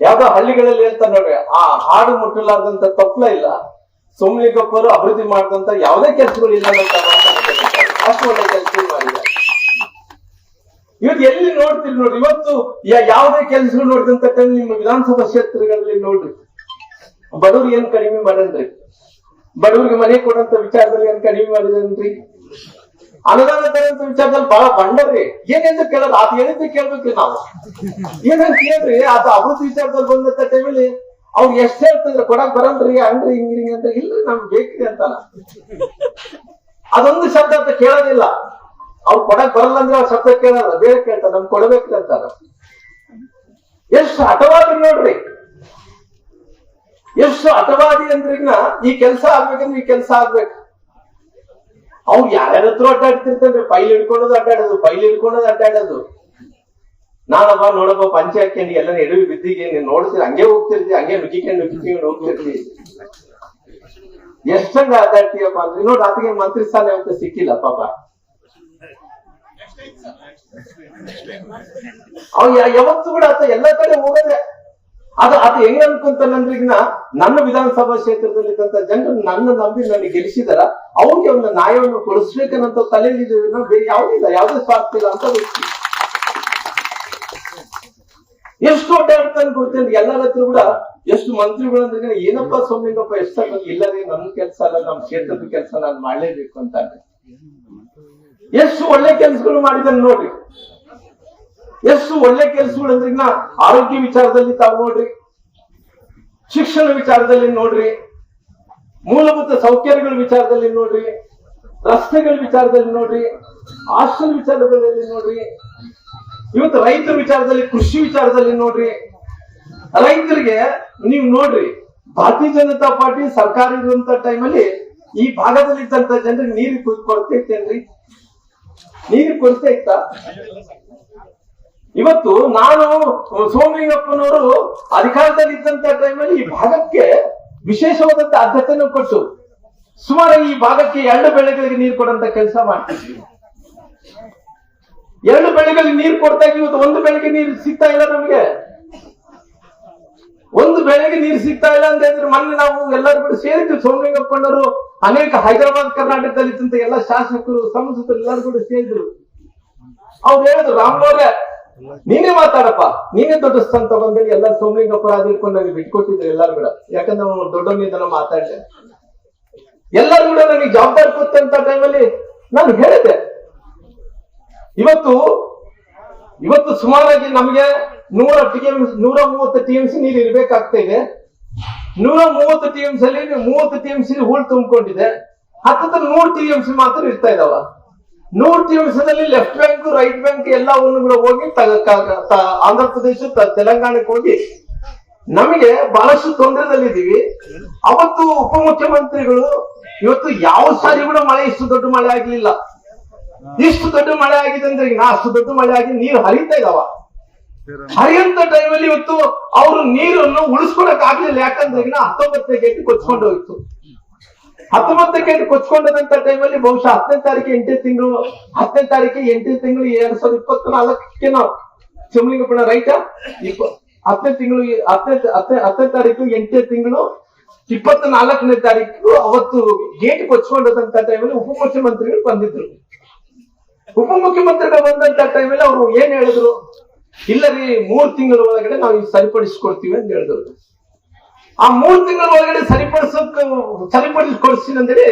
Speaker 2: ಯಾವ್ದೋ ಹಳ್ಳಿಗಳಲ್ಲಿ ಹೇಳ್ತಾರೆ ನೋಡ್ರಿ, ಆ ಹಾಡು ಮುಟ್ಟಲಾರ್ದಂತ ತಪ್ಪಲ ಇಲ್ಲ. ಸೋಮಲಿಂಗಪ್ಪರು ಅಭಿವೃದ್ಧಿ ಮಾಡಿದಂತ ಯಾವುದೇ ಕೆಲಸಗಳು ಇಲ್ಲ ಅಂತ. ಅಷ್ಟು ಒಳ್ಳೆ ಕೆಲಸಗಳು ಇವತ್ತು ಎಲ್ಲಿ ನೋಡ್ತೀರಿ ನೋಡ್ರಿ ಇವತ್ತು ಯಾವುದೇ ಕೆಲಸಗಳು ನೋಡಿದಂತ ನಿಮ್ಮ ವಿಧಾನಸಭಾ ಕ್ಷೇತ್ರಗಳಲ್ಲಿ ನೋಡ್ರಿ. ಬಡವ್ರಿಗೆ ಏನ್ ಕಡಿಮೆ ಮಾಡನ್ರಿ ಬಡವ್ರಿಗೆ ಮನೆ ಕೊಡಂತ ವಿಚಾರದಲ್ಲಿ ಏನ್ ಕಡಿಮೆ ಮಾಡಿದನ್ರಿ ಅನುದಾನ ತರಂತ ವಿಚಾರದಲ್ಲಿ ಬಹಳ ಬಂಡರಿ ಏನಂತ ಕೇಳಲ್ಲ ಅದು ಏನಂತ ಕೇಳ್ಬೇಕ್ರಿ ನಾವು. ಏನಂತ ಕೇಳ್ರಿ? ಅದು ಅಭಿವೃದ್ಧಿ ವಿಚಾರದಲ್ಲಿ ಬಂದಂತ ಟೈಮಲ್ಲಿ ಅವ್ರು ಎಷ್ಟ್ ಹೇಳ್ತಿದ್ರು, ಕೊಡಕ್ ಬರಲ್ರಿ, ಹಂಗ್ರಿ ಹಿಂಗ್ರಿ ಅಂತ. ಇಲ್ರಿ ನಮ್ಗೆ ಬೇಕ್ರಿ ಅಂತಲ್ಲ. ಅದೊಂದು ಶಬ್ದ ಅಂತ ಕೇಳೋದಿಲ್ಲ. ಅವ್ರು ಕೊಡಕ್ ಬರಲ್ಲ ಅಂದ್ರೆ ಅವ್ರ ಶಬ್ದ ಕೇಳಲ್ಲ. ಬೇರೆ ಅಂತ, ನಮ್ಗೆ ಕೊಡಬೇಕ್ರಿ ಅಂತಾರ. ಎಷ್ಟು ಹಠವಾದ್ರಿ ನೋಡ್ರಿ. ಎಷ್ಟು ಹಠವಾದಿ ಅಂದ್ರಿಗ್ನ ಈ ಕೆಲಸ ಆಗ್ಬೇಕಂದ್ರೆ ಈ ಕೆಲಸ ಆಗ್ಬೇಕು. ಅವ್ರು ಯಾರ್ಯಾರ ಹತ್ರ ಅಡ್ಡಾಡ್ತಿರ್ತಾನ್ರಿ? ಪೈಲ್ ಹಿಡ್ಕೊಳ್ಳೋದು, ಅಡ್ಡಾಡೋದು, ಪೈಲ್ ಹಿಡ್ಕೊಳ್ಳೋದು, ಅಡ್ಡಾಡೋದು. ನಾನಪ್ಪ ನೋಡಪ್ಪ ಪಂಚೆ ಹಾಕೊಂಡು ಎಲ್ಲ ಎಡವಿ ಬಿದ್ದಿಗೆ ನೀನ್ ನೋಡ್ತೀರಿ ಹಂಗೆ ಹೋಗ್ತಿರ್ತಿ ಹಂಗೆ ನುಗ್ಗಿಕೊಂಡು ನುಗ್ಗಿಕೊಂಡು ಹೋಗ್ತಿರ್ತಿ ಎಷ್ಟಂಗ ಅಡ್ಡಾಡ್ತೀಯಪ್ಪ ಅಂದ್ರೆ ನೋಡಿ ಆತಗೆ ಮಂತ್ರಿ ಸ್ಥಾನ ಇವತ್ತು ಸಿಕ್ಕಿಲ್ಲ ಪಾಪ. ಅವ್ ಯಾವತ್ತೂ ಕೂಡ ಆತ ಎಲ್ಲ ಕಡೆ ಹೋಗದೆ. ಅದು ಅದು ಹೆಂಗ್ ಅನ್ಕೊಂತಾನಂದ್ರೆ ಈಗ ನನ್ನ ವಿಧಾನಸಭಾ ಕ್ಷೇತ್ರದಲ್ಲಿ ಇದ್ದಂತ ಜನರು ನನ್ನ ನಂಬಿ ನನಗೆ ಗೆಲ್ಲಿಸಿದಾರ. ಅವ್ರಿಗೆ ಒಂದು ನ್ಯಾಯವನ್ನು ಕೊಡಿಸ್ಬೇಕನ್ನಂತ ತಲೆಯಲ್ಲಿ ಬೇರೆ ಯಾವುದಿಲ್ಲ, ಯಾವುದೇ ಸ್ವಾರ್ಥ ಇಲ್ಲ ಅಂತ ಎಷ್ಟು ಅಡ್ಡಾಡ್ತಾನೆ ಕೊಡ್ತೇನೆ ಎಲ್ಲರ ಹತ್ರ ಕೂಡ ಎಷ್ಟು ಮಂತ್ರಿಗಳು ಅಂದ್ರೆ ಏನಪ್ಪ ಸೋಮಿಂಗಪ್ಪ ಎಷ್ಟು ಇಲ್ಲ ರೀ ನನ್ನ ಕೆಲಸ ಅಲ್ಲ ನಮ್ಮ ಕ್ಷೇತ್ರದ ಕೆಲಸ ನಾನು ಮಾಡ್ಲೇಬೇಕು ಅಂತ ಎಷ್ಟು ಒಳ್ಳೆ ಕೆಲಸಗಳು ಮಾಡಿದಾನೆ ನೋಡ್ರಿ. ಎಷ್ಟು ಒಳ್ಳೆ ಕೆಲಸಗಳು ಅಂದ್ರೆ ಆರೋಗ್ಯ ವಿಚಾರದಲ್ಲಿ ತಾವು ನೋಡ್ರಿ, ಶಿಕ್ಷಣ ವಿಚಾರದಲ್ಲಿ ನೋಡ್ರಿ, ಮೂಲಭೂತ ಸೌಕರ್ಯಗಳ ವಿಚಾರದಲ್ಲಿ ನೋಡ್ರಿ, ರಸ್ತೆಗಳ ವಿಚಾರದಲ್ಲಿ ನೋಡ್ರಿ, ಹಾಸ್ಟೆಲ್ ವಿಚಾರದಲ್ಲಿ ನೋಡ್ರಿ ಇವತ್ತು ರೈತರ ವಿಚಾರದಲ್ಲಿ, ಕೃಷಿ ವಿಚಾರದಲ್ಲಿ ನೋಡ್ರಿ. ರೈತರಿಗೆ ನೀವು ನೋಡ್ರಿ, ಭಾರತೀಯ ಜನತಾ ಪಾರ್ಟಿ ಸರ್ಕಾರ ಇರುವಂತ ಟೈಮಲ್ಲಿ ಈ ಭಾಗದಲ್ಲಿ ಇದ್ದಂತ ಜನರಿಗೆ ನೀರು ಕೊರತೆ ಇತ್ತೇನ್ರಿ ನೀರಿಗೆ ಕೊರತೆ ಇತ್ತ? ಇವತ್ತು ನಾನು ಸೋಮಲಿಂಗಪ್ಪನವರು ಅಧಿಕಾರದಲ್ಲಿ ಇದ್ದಂತ ಟೈಮಲ್ಲಿ ಈ ಭಾಗಕ್ಕೆ ವಿಶೇಷವಾದಂತ ಆದ್ಯತೆಯನ್ನು ಕೊಟ್ಟು ಸುಮಾರು ಈ ಭಾಗಕ್ಕೆ ಎರಡು ಬೆಳೆಗಳಿಗೆ ನೀರು ಕೊಡಂತ ಕೆಲಸ ಮಾಡ್ತಿದ್ವಿ. ಎರಡು ಬೆಳೆಗಳಿಗೆ ನೀರು ಕೊಡ್ತಾ ಇವತ್ತು ಒಂದು ಬೆಳೆಗೆ ನೀರು ಸಿಗ್ತಾ ಇಲ್ಲ ನಮಗೆ. ಒಂದು ಬೆಳೆಗೆ ನೀರು ಸಿಗ್ತಾ ಇಲ್ಲ ಅಂತ ಹೇಳಿದ್ರೆ ಮೊನ್ನೆ ನಾವು ಎಲ್ಲರೂ ಕೂಡ ಸೇರಿದ್ವಿ ಸೋಮಲಿಂಗಪ್ಪನವರು ಅನೇಕ ಹೈದರಾಬಾದ್, ಕರ್ನಾಟಕದಲ್ಲಿ ಇದ್ದಂತ ಎಲ್ಲ ಶಾಸಕರು, ಸಂಸದರು ಎಲ್ಲರೂ ಕೂಡ ಸೇರಿದ್ರು. ಅವ್ರು ಹೇಳಿದ್ರು, ರಾಮ್ನವ್ರೆ, ನೀನೇ ಮಾತಾಡಪ್ಪ. ನೀನೇ ದೊಡ್ಡ ಸ್ಥಾನ ತಗೊಂಡೇಳಿ ಎಲ್ಲ ಸೋಮಲಿಂಗಪ್ಪ ನನಗೆ ಬಿಟ್ಕೊಟ್ಟಿದ್ರು ಎಲ್ಲರೂ ಕೂಡ. ಯಾಕಂದ್ರೆ ನಾವು ದೊಡ್ಡವನಿಂದ ಮಾತಾಡಿದೆ. ಎಲ್ಲರೂ ಕೂಡ ನನಗೆ ಜವಾಬ್ದಾರಿ ಕೊಟ್ಟಂತ ಟೈಮಲ್ಲಿ ನಾನು ಹೇಳಿದೆ ಇವತ್ತು ಇವತ್ತು ಸುಮಾರಾಗಿ ನಮಗೆ ನೂರ ಟಿ ಎಂ ನೂರ ಮೂವತ್ತು ಟಿಎಂಸಿ ನೀರು ಇರಬೇಕಾಗ್ತಾ ಇದೆ. ನೂರ ಮೂವತ್ತು ಟಿ ಎಂ ಸಿ ಅಲ್ಲಿ, ಮೂವತ್ತು ಟಿ ಎಂ ಸಿ ಹೂಳ್ ತುಂಬಿಕೊಂಡಿದೆ. ಹತ್ತತ್ರ ನೂರು ಟಿಎಂಸಿ ಮಾತ್ರ ಇರ್ತಾ ಇದಾವ. ನೂರು ಟಿ ಎಂ ಸಿ ದಲ್ಲಿ ಲೆಫ್ಟ್ ಬ್ಯಾಂಕ್ ರೈಟ್ ಬ್ಯಾಂಕ್ ಎಲ್ಲವನ್ನು ಕೂಡ ಹೋಗಿ ಆಂಧ್ರ ಪ್ರದೇಶ ತೆಲಂಗಾಣಕ್ಕೆ ಹೋಗಿ. ನಮಗೆ ಬಹಳಷ್ಟು ತೊಂದರೆದಲ್ಲಿದ್ದೀವಿ ಅವತ್ತು ಉಪಮುಖ್ಯಮಂತ್ರಿಗಳು ಇವತ್ತು ಯಾವ ಸಾರಿ ಕೂಡ ಮಳೆ ಇಷ್ಟು ದೊಡ್ಡ ಮಳೆ ಆಗ್ಲಿಲ್ಲ. ಇಷ್ಟು ದೊಡ್ಡ ಮಳೆ ಆಗಿದೆ ಅಂದ್ರೆ ಈಗ ಅಷ್ಟು ದೊಡ್ಡ ಮಳೆ ಆಗಿ ನೀರು ಹರಿತಾ ಇದಾವ? ಹರಿಯಂತ ಟೈಮಲ್ಲಿ ಇವತ್ತು ಅವರು ನೀರನ್ನು ಉಳಿಸ್ಕೊಳಕ್ ಆಗ್ಲಿಲ್ಲ. ಯಾಕಂದ್ರೆ ಈಗ ಹತ್ತೊಂಬತ್ತನೇ ಗೇಟ್ ಕೊಚ್ಕೊಂಡು ಹೋಯ್ತು. ಹತ್ತೊಂಬತ್ತನೇ ಗೇಟ್ ಕೊಚ್ಕೊಂಡದಂತ ಟೈಮಲ್ಲಿ ಬಹುಶಃ ಹತ್ತನೇ ತಾರೀಕು ಎಂಟನೇ ತಿಂಗಳು, ಹತ್ತನೇ ತಾರೀಕು ಎಂಟನೇ ತಿಂಗಳು ಎರಡ್ ಸಾವಿರದ ಇಪ್ಪತ್ನಾಲ್ಕಕ್ಕೆ ನಾವು. ಚಮಲಿಂಗಪ್ಪನ ರೈತ, ಇಪ್ಪ, ಹತ್ತನೇ ತಿಂಗಳು, ಹತ್ತನೇ ಹತ್ತನೇ ತಾರೀಕು ಎಂಟನೇ ತಿಂಗಳು ಇಪ್ಪತ್ತ ನಾಲ್ಕನೇ ತಾರೀಕು ಅವತ್ತು ಗೇಟ್ ಕೊಚ್ಕೊಂಡದಂತ ಟೈಮಲ್ಲಿ ಉಪಮುಖ್ಯಮಂತ್ರಿಗಳು ಬಂದಿದ್ರು. ಉಪಮುಖ್ಯಮಂತ್ರಿಗಳು ಬಂದಂತ ಟೈಮಲ್ಲಿ ಅವರು ಏನ್ ಹೇಳಿದ್ರು? ಇಲ್ಲ ರೀ, ಮೂರ್ ತಿಂಗಳ ಒಳಗಡೆ ನಾವು ಸರಿಪಡಿಸ್ಕೊಡ್ತೀವಿ ಅಂತ ಹೇಳಿದ್ರು. ಆ ಮೂರ್ ತಿಂಗಳ ಒಳಗಡೆ ಸರಿಪಡಿಸಕ್ ಸರಿಪಡಿಸ್ಕೊಡ್ತೀನಿ ಅಂತೇಳಿ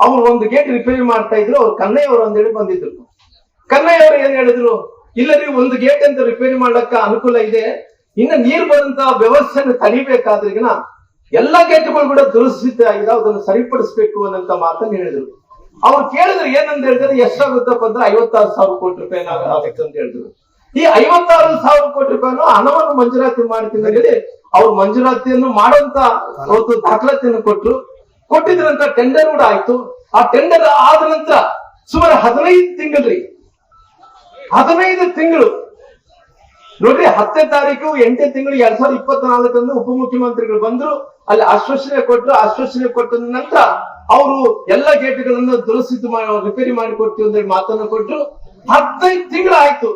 Speaker 2: ಅವ್ರು ಒಂದು ಗೇಟ್ ರಿಪೇರಿ ಮಾಡ್ತಾ ಇದ್ರು, ಅವ್ರು ಕನ್ನಯ್ಯ ಅಂತ ಹೇಳಿ ಬಂದಿದ್ರು. ಕನ್ನಯ್ಯ ಅವರು ಏನ್ ಹೇಳಿದ್ರು? ಇಲ್ಲ ರೀ, ಒಂದು ಗೇಟ್ ಅಂತ ರಿಪೇರಿ ಮಾಡಕ್ಕ ಅನುಕೂಲ ಇದೆ. ಇನ್ನು ನೀರ್ ಬರುವಂತ ವ್ಯವಸ್ಥೆನ ತಡಿಬೇಕಾದ್ರಿಗಿನ ಎಲ್ಲಾ ಗೇಟ್ಗಳು ಕೂಡ ದುರಸ್ಥಿತ ಇದಾವ ಅದನ್ನು ಸರಿಪಡಿಸ್ಬೇಕು ಅನ್ನಂತ ಮಾತನ್ನ ಹೇಳಿದ್ರು. ಅವ್ರು ಕೇಳಿದ್ರು ಏನಂತ ಹೇಳಿದ್ರೆ ಎಷ್ಟಾಗುತ್ತಪ್ಪ ಅಂದ್ರೆ ಐವತ್ತಾರು ಸಾವಿರ ಕೋಟಿ ರೂಪಾಯಿ ಆಗುತ್ತೆ ಅಂತ ಹೇಳಿದ್ರು. ಈ ಐವತ್ತಾರು ಸಾವಿರ ಕೋಟಿ ರೂಪಾಯಿನ ಹಣವನ್ನು ಮಂಜೂರಾತಿ ಮಾಡ್ತೀನಿ ಹೇಳಿ ಅವ್ರು ಮಂಜೂರಾತಿಯನ್ನು ಮಾಡುವಂತ ಒಂದು ದಾಖಲಾತಿಯನ್ನು ಕೊಟ್ಟಿದ ನಂತರ ಟೆಂಡರ್ ಕೂಡ ಆಯ್ತು. ಆ ಟೆಂಡರ್ ಆದ ನಂತರ ಸುಮಾರು ಹದಿನೈದು ತಿಂಗಳು ಹದಿನೈದು ತಿಂಗಳು. ನೋಡ್ರಿ, ಹತ್ತನೇ ತಾರೀಕು ಎಂಟನೇ ತಿಂಗಳು ಎರಡ್ ಸಾವಿರದ ಇಪ್ಪತ್ನಾಲ್ಕರಂದು ಉಪಮುಖ್ಯಮಂತ್ರಿಗಳು ಬಂದ್ರು. ಅಲ್ಲಿ ಆಶ್ವಾಸನೆ ಕೊಟ್ಟರು ಆಶ್ವಾಸನೆ ಕೊಟ್ಟ ನಂತರ ಅವರು ಎಲ್ಲ ಗೇಟ್ಗಳನ್ನು ದುರಸ್ತಿ ರಿಪೇರಿ ಮಾಡಿ ಕೊಡ್ತೀವಿ ಅಂತ ಮಾತನ್ನು ಕೊಟ್ಟರು ಹದಿನೈದು ತಿಂಗಳು ಆಯ್ತು.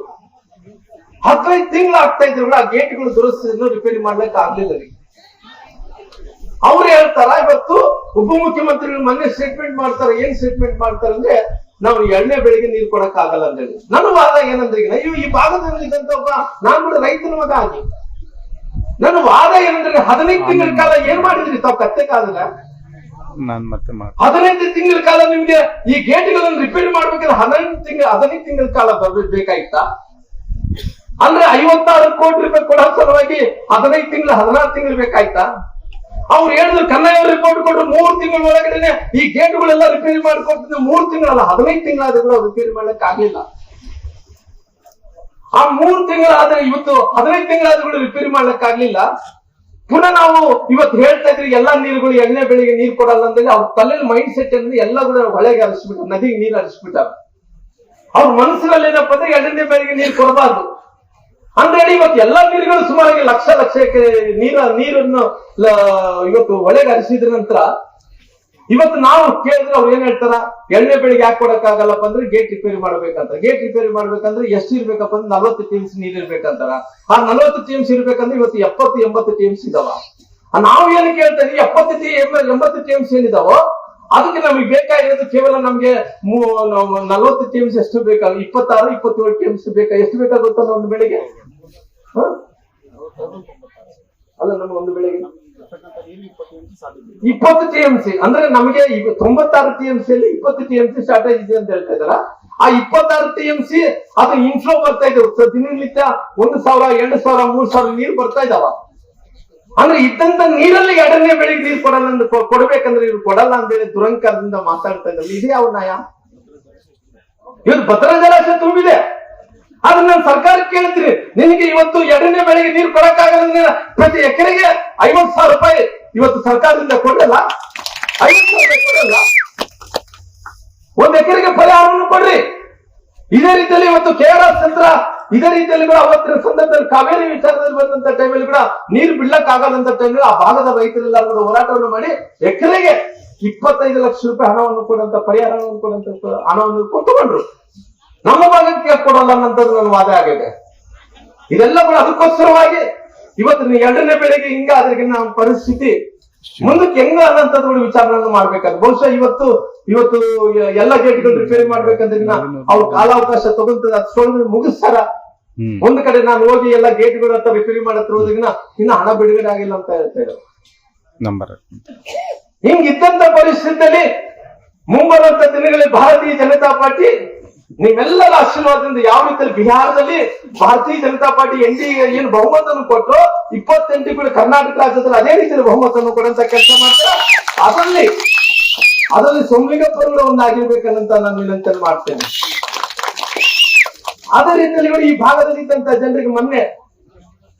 Speaker 2: ಹದಿನೈದು ತಿಂಗಳು ಆಗ್ತಾ ಇದ್ರು ಆ ಗೇಟ್ಗಳು ದುರಸ್ತಿಯನ್ನು ರಿಪೇರಿ ಮಾಡ್ಲಿಕ್ಕೆ ಆಗ್ಲಿಲ್ಲ ರೀ. ಅವ್ರು ಹೇಳ್ತಾರ, ಇವತ್ತು ಉಪಮುಖ್ಯಮಂತ್ರಿಗಳು ಮೊನ್ನೆ ಸ್ಟೇಟ್ಮೆಂಟ್ ಮಾಡ್ತಾರೆ, ಏನ್ ಸ್ಟೇಟ್ಮೆಂಟ್ ಮಾಡ್ತಾರೆ ಅಂದ್ರೆ ನಾವು ಎಣ್ಣೆ ಬೆಳಿಗ್ಗೆ ನೀರು ಕೊಡಕ್ ಆಗಲ್ಲ ಅಂತ ಹೇಳಿ. ನನ್ನ ವಾದ ಏನಂದ್ರೆ ಈಗ ಈ ಭಾಗದಲ್ಲಿ ಇದ್ದಂತ ಒಬ್ಬ, ನಾನ್ ಕೂಡ ರೈತನ ಮಗ ಆಗಿ. ನನ್ನ ವಾದ ಏನಂದ್ರೆ ಹದಿನೈದು ತಿಂಗಳ ಕಾಲ ಏನ್ ಮಾಡಿದ್ರಿ ತಾವು ಕತ್ತೆ ಕಾಲದ
Speaker 3: ನಾನ್ ಮತ್ತೆ
Speaker 2: ಹದಿನೈದು ತಿಂಗಳ ಕಾಲ ನಿಮ್ಗೆ ಈ ಗೇಟ್ಗಳನ್ನು ರಿಪೇರಿ ಮಾಡ್ಬೇಕಾದ್ರೆ ಹದಿನೈದು ತಿಂಗಳ ಹದಿನೈದು ತಿಂಗಳ ಕಾಲ ಬೇಕಾಯ್ತಾ ಅಂದ್ರೆ ಐವತ್ತಾರು ಕೋಟಿ ರೂಪಾಯಿ ಕೊಡೋ ಸಲುವಾಗಿ ಹದಿನೈದು ತಿಂಗಳು, ಹದಿನಾರು ತಿಂಗಳು ಬೇಕಾಯ್ತಾ? ಅವ್ರು ಹೇಳಿದ್ರು ಕನ್ನಯ್ಯ ರಿಪೋರ್ಟ್ ಕೊಟ್ಟರು ಮೂರ್ ತಿಂಗಳ ಒಳಗಡೆ ಈ ಗೇಟ್ಗಳೆಲ್ಲ ರಿಪೇರಿ ಮಾಡ್ಕೊಡ್ತಿದ್ದೆ ಮೂರ್ ತಿಂಗಳಲ್ಲ ಹದಿನೈದು ತಿಂಗಳಾದ್ರೂ ರಿಪೇರಿ ಮಾಡ್ಲಿಕ್ಕೆ ಆಗ್ಲಿಲ್ಲ. ಆ ಮೂರ್ ತಿಂಗಳಾದ್ರೆ ಇವತ್ತು ಹದಿನೈದು ತಿಂಗಳಾದ್ರೂ ರಿಪೇರಿ ಮಾಡ್ಲಿಕ್ಕೆ ಆಗ್ಲಿಲ್ಲ. ಪುನಃ ನಾವು ಇವತ್ತು ಹೇಳ್ತಾ ಇದ್ರಿ, ಎಲ್ಲಾ ನೀರುಗಳು ಎಣ್ಣೆ ಬೆಳೆಗೆ ನೀರು ಕೊಡಲ್ಲ ಅಂದ್ರೆ ಅವ್ರ ತಲೆಯಲ್ಲಿ ಮೈಂಡ್ ಸೆಟ್ ಅಂದ್ರೆ ಎಲ್ಲ ಕೂಡ ಹೊಳೆಗೆ ಹರಿಸ್ಬಿಟ್ಟು ನದಿಗೆ ನೀರು ಹರಿಸ್ಬಿಟ್ಟಾರ ಅವ್ರ. ಮನಸ್ಸಿನಲ್ಲಿ ಏನಪ್ಪ ಅಂದ್ರೆ ಎಣ್ಣೆ ಬೆಳೆಗೆ ನೀರು ಕೊಡಬಾರ್ದು. ಅಂದ್ರೆ ಇವತ್ತು ಎಲ್ಲಾ ನೀರುಗಳು ಸುಮಾರಾಗಿ ಲಕ್ಷ ಲಕ್ಷ ನೀರ, ನೀರನ್ನು ಇವತ್ತು ಒಳಗೆ ಹರಿಸಿದ ನಂತರ ಇವತ್ತು ನಾವು ಕೇಳಿದ್ರೆ ಅವ್ರು ಏನ್ ಹೇಳ್ತಾರ? ಎಣ್ಣೆ ಬೆಳಿಗ್ಗೆ ಯಾಕೆ ಕೊಡಕ್ಕಾಗಲ್ಲಪ್ಪ ಅಂದ್ರೆ ಗೇಟ್ ರಿಪೇರಿ ಮಾಡ್ಬೇಕಂತ ಗೇಟ್ ರಿಪೇರಿ ಮಾಡ್ಬೇಕಂದ್ರೆ ಎಷ್ಟು ಇರ್ಬೇಕಪ್ಪ ಅಂದ್ರೆ ನಲ್ವತ್ತು ಟಿಎಮ್ಸ್ ನೀರ್ ಇರ್ಬೇಕಂತಾರ. ಆ ನಲ್ವತ್ತು ಟೀಮ್ಸ್ ಇರ್ಬೇಕಂದ್ರೆ ಇವತ್ತು ಎಪ್ಪತ್ತು, ಎಂಬತ್ತು ಟೀಮ್ಸ್ ಇದಾವ. ನಾವು ಏನ್ ಕೇಳ್ತೀವಿ ಎಪ್ಪತ್ತು ಎಂಬತ್ತು ಟೀಮ್ಸ್ ಏನಿದಾವೋ, ಅದಕ್ಕೆ ನಮಗೆ ಬೇಕಾಗಿರೋದು ಕೇವಲ ನಮ್ಗೆ ನಲ್ವತ್ತು ಟೀಮ್ಸ್ ಎಷ್ಟು ಬೇಕಾಗ ಇಪ್ಪತ್ತಾರು, ಇಪ್ಪತ್ತೇಳು ಟೀಮ್ಸ್ ಬೇಕಾ? ಎಷ್ಟು ಬೇಕಾಗುತ್ತಲ್ಲ ಒಂದು ಬೆಳಿಗ್ಗೆ? ಅಲ್ಲ, ನಮ್ಗೆ ಒಂದು ಬೆಳೆಗೆ ಇಪ್ಪತ್ತು ಟಿ ಎಂ ಸಿ ಅಂದ್ರೆ ನಮಗೆ ತೊಂಬತ್ತಾರು ಟಿ ಎಂ ಸಿ ಅಲ್ಲಿ ಇಪ್ಪತ್ತು ಟಿ ಎಂ ಸಿ ಶಾರ್ಟೇಜ್ ಇದೆ ಅಂತ ಹೇಳ್ತಾ ಇದಾರ ಆ ಇಪ್ಪತ್ತಾರು ಟಿ ಎಂ ಸಿ ಅದು ಇನ್ಫ್ಲೋ ಬರ್ತಾ ಇದೆ. ದಿನನಿತ್ಯ ಒಂದು ಸಾವಿರ, ಎರಡು ಸಾವಿರ, ಮೂರ್ ಸಾವಿರ ನೀರು ಬರ್ತಾ ಇದಾವ. ಅಂದ್ರೆ ಇದ್ದಂತ ನೀರಲ್ಲಿ ಎರಡನೇ ಬೆಳಿಗ್ಗೆ ನೀರು ಕೊಡಲ್ಲ ಅಂತ ಕೊಡ್ಬೇಕಂದ್ರೆ ಇವ್ರು ಕೊಡಲ್ಲ ಅಂತ ಹೇಳಿ ದುರಂಕಾರದಿಂದ ಮಾತಾಡ್ತಾ ಇದ್ದಾರೆ. ಇದೇ ಅವ್ರ ನ್ಯಾಯ? ಇವ್ರು ಭದ್ರಾ ಜಲಾಶಯ ತುಂಬಿದೆ. ಆದ್ರೆ ನಾನು ಸರ್ಕಾರ ಕೇಳ್ತೀನಿ ನಿನಗೆ ಇವತ್ತು ಎರಡನೇ ಬೆಳೆಗೆ ನೀರು ಕೊಡಕ್ಕಾಗಲ್ಲ ಪ್ರತಿ ಎಕರೆಗೆ ಐವತ್ತು ಸಾವಿರ ರೂಪಾಯಿ ಇವತ್ತು ಸರ್ಕಾರದಿಂದ ಕೊಡಲ್ಲ. ಐವತ್ತು ಸಾವಿರ ಕೊಡಲ್ಲ. ಒಂದ್ ಎಕರೆಗೆ ಪರಿಹಾರವನ್ನು ಕೊಡ್ರಿ. ಇದೇ ರೀತಿಯಲ್ಲಿ ಇವತ್ತು ಕೇರಳ ಚಂದ್ರ ಇದೇ ರೀತಿಯಲ್ಲಿ ಕೂಡ ಅವತ್ತಿನ ಸಂದರ್ಭದಲ್ಲಿ ಕಾವೇರಿ ವಿಚಾರದಲ್ಲಿ ಬಂದಂತ ಟೈಮಲ್ಲಿ ಕೂಡ ನೀರು ಬಿಡ್ಲಕ್ ಆಗದಂತ ಟೈಮಲ್ಲಿ ಆ ಭಾಗದ ರೈತರೆಲ್ಲ ಕೂಡ ಹೋರಾಟವನ್ನು ಮಾಡಿ ಎಕರೆಗೆ ಇಪ್ಪತ್ತೈದು ಲಕ್ಷ ರೂಪಾಯಿ ಹಣವನ್ನು ಕೊಡುವಂತ ಪರಿಹಾರವನ್ನು ಕೊಡುವಂತ ಹಣವನ್ನು ಕೊಟ್ಟುಕೊಂಡ್ರು. ನಮ್ಮ ಭಾಗಕ್ಕೆ ಕೊಡಲ್ಲ ಅನ್ನೋಂಥದ್ದು ನನ್ನ ವಾದ ಆಗಿದೆ. ಇದೆಲ್ಲ ಕೂಡ ಅದಕ್ಕೋಸ್ಕರವಾಗಿ ಇವತ್ತು ಎರಡನೇ ಬೆಳಿಗ್ಗೆ ಹಿಂಗ ಅದ್ರಿಗೆ ನಮ್ಮ ಪರಿಸ್ಥಿತಿ ಮುಂದಕ್ಕೆ ಹೆಂಗ ಅನ್ನೋಂಥದ್ದು ವಿಚಾರಗಳನ್ನು ಮಾಡ್ಬೇಕಾದ್ರೆ ಬಹುಶಃ ಇವತ್ತು ಇವತ್ತು ಎಲ್ಲ ಗೇಟ್ಗಳು ರಿಪೇರಿ ಮಾಡ್ಬೇಕಂದ್ರೆ ಅವ್ರ ಕಾಲಾವಕಾಶ ತಗೊಂತದ ಅಷ್ಟೊಂದು ಮುಗಿಸ್ತಾರ. ಒಂದ್ ಕಡೆ ನಾನು ಹೋಗಿ ಎಲ್ಲ ಗೇಟ್ಗಳು ಅಂತ ರಿಪೇರಿ ಮಾಡತ್ರ ಹೋದ್ರಿಗಿನ ಇನ್ನ ಹಣ ಬಿಡುಗಡೆ ಆಗಿಲ್ಲ ಅಂತ ಹೇಳ್ತಾ ಇದ್ರು
Speaker 3: ನಂಬರ್.
Speaker 2: ಹಿಂಗಿದ್ದಂತ ಪರಿಸ್ಥಿತಿಯಲ್ಲಿ ಮುಂಬರುವಂತ ದಿನಗಳಲ್ಲಿ ಭಾರತೀಯ ಜನತಾ ಪಾರ್ಟಿ ನಿಮ್ಮೆಲ್ಲರ ಆಶೀರ್ವಾದದಿಂದ ಯಾವ ರೀತಿಯಲ್ಲಿ ಬಿಹಾರದಲ್ಲಿ ಭಾರತೀಯ ಜನತಾ ಪಾರ್ಟಿ ಎನ್ ಡಿ ಏನು ಬಹುಮತವನ್ನು ಕೊಟ್ಟರು ಇಪ್ಪತ್ತೆಂಟು ಕರ್ನಾಟಕ ರಾಜ್ಯದಲ್ಲಿ ಅದೇ ರೀತಿಯಲ್ಲಿ ಬಹುಮತವನ್ನು ಕೊಡುವಂತ ಕೆಲಸ ಮಾಡ್ತಾರೆ. ಅದರಲ್ಲಿ ಅದರಲ್ಲಿ ಸೋಮಲಿಂಗಪ್ಪರು ಒಂದಾಗಿರ್ಬೇಕನ್ನಂತ ನಾನು ವಿನಂತಿಯನ್ನು ಮಾಡ್ತೇನೆ. ಅದೇ ರೀತಿಯಲ್ಲಿ ಇವರು ಈ ಭಾಗದಲ್ಲಿ ಇದ್ದಂತ ಜನರಿಗೆ ಮೊನ್ನೆ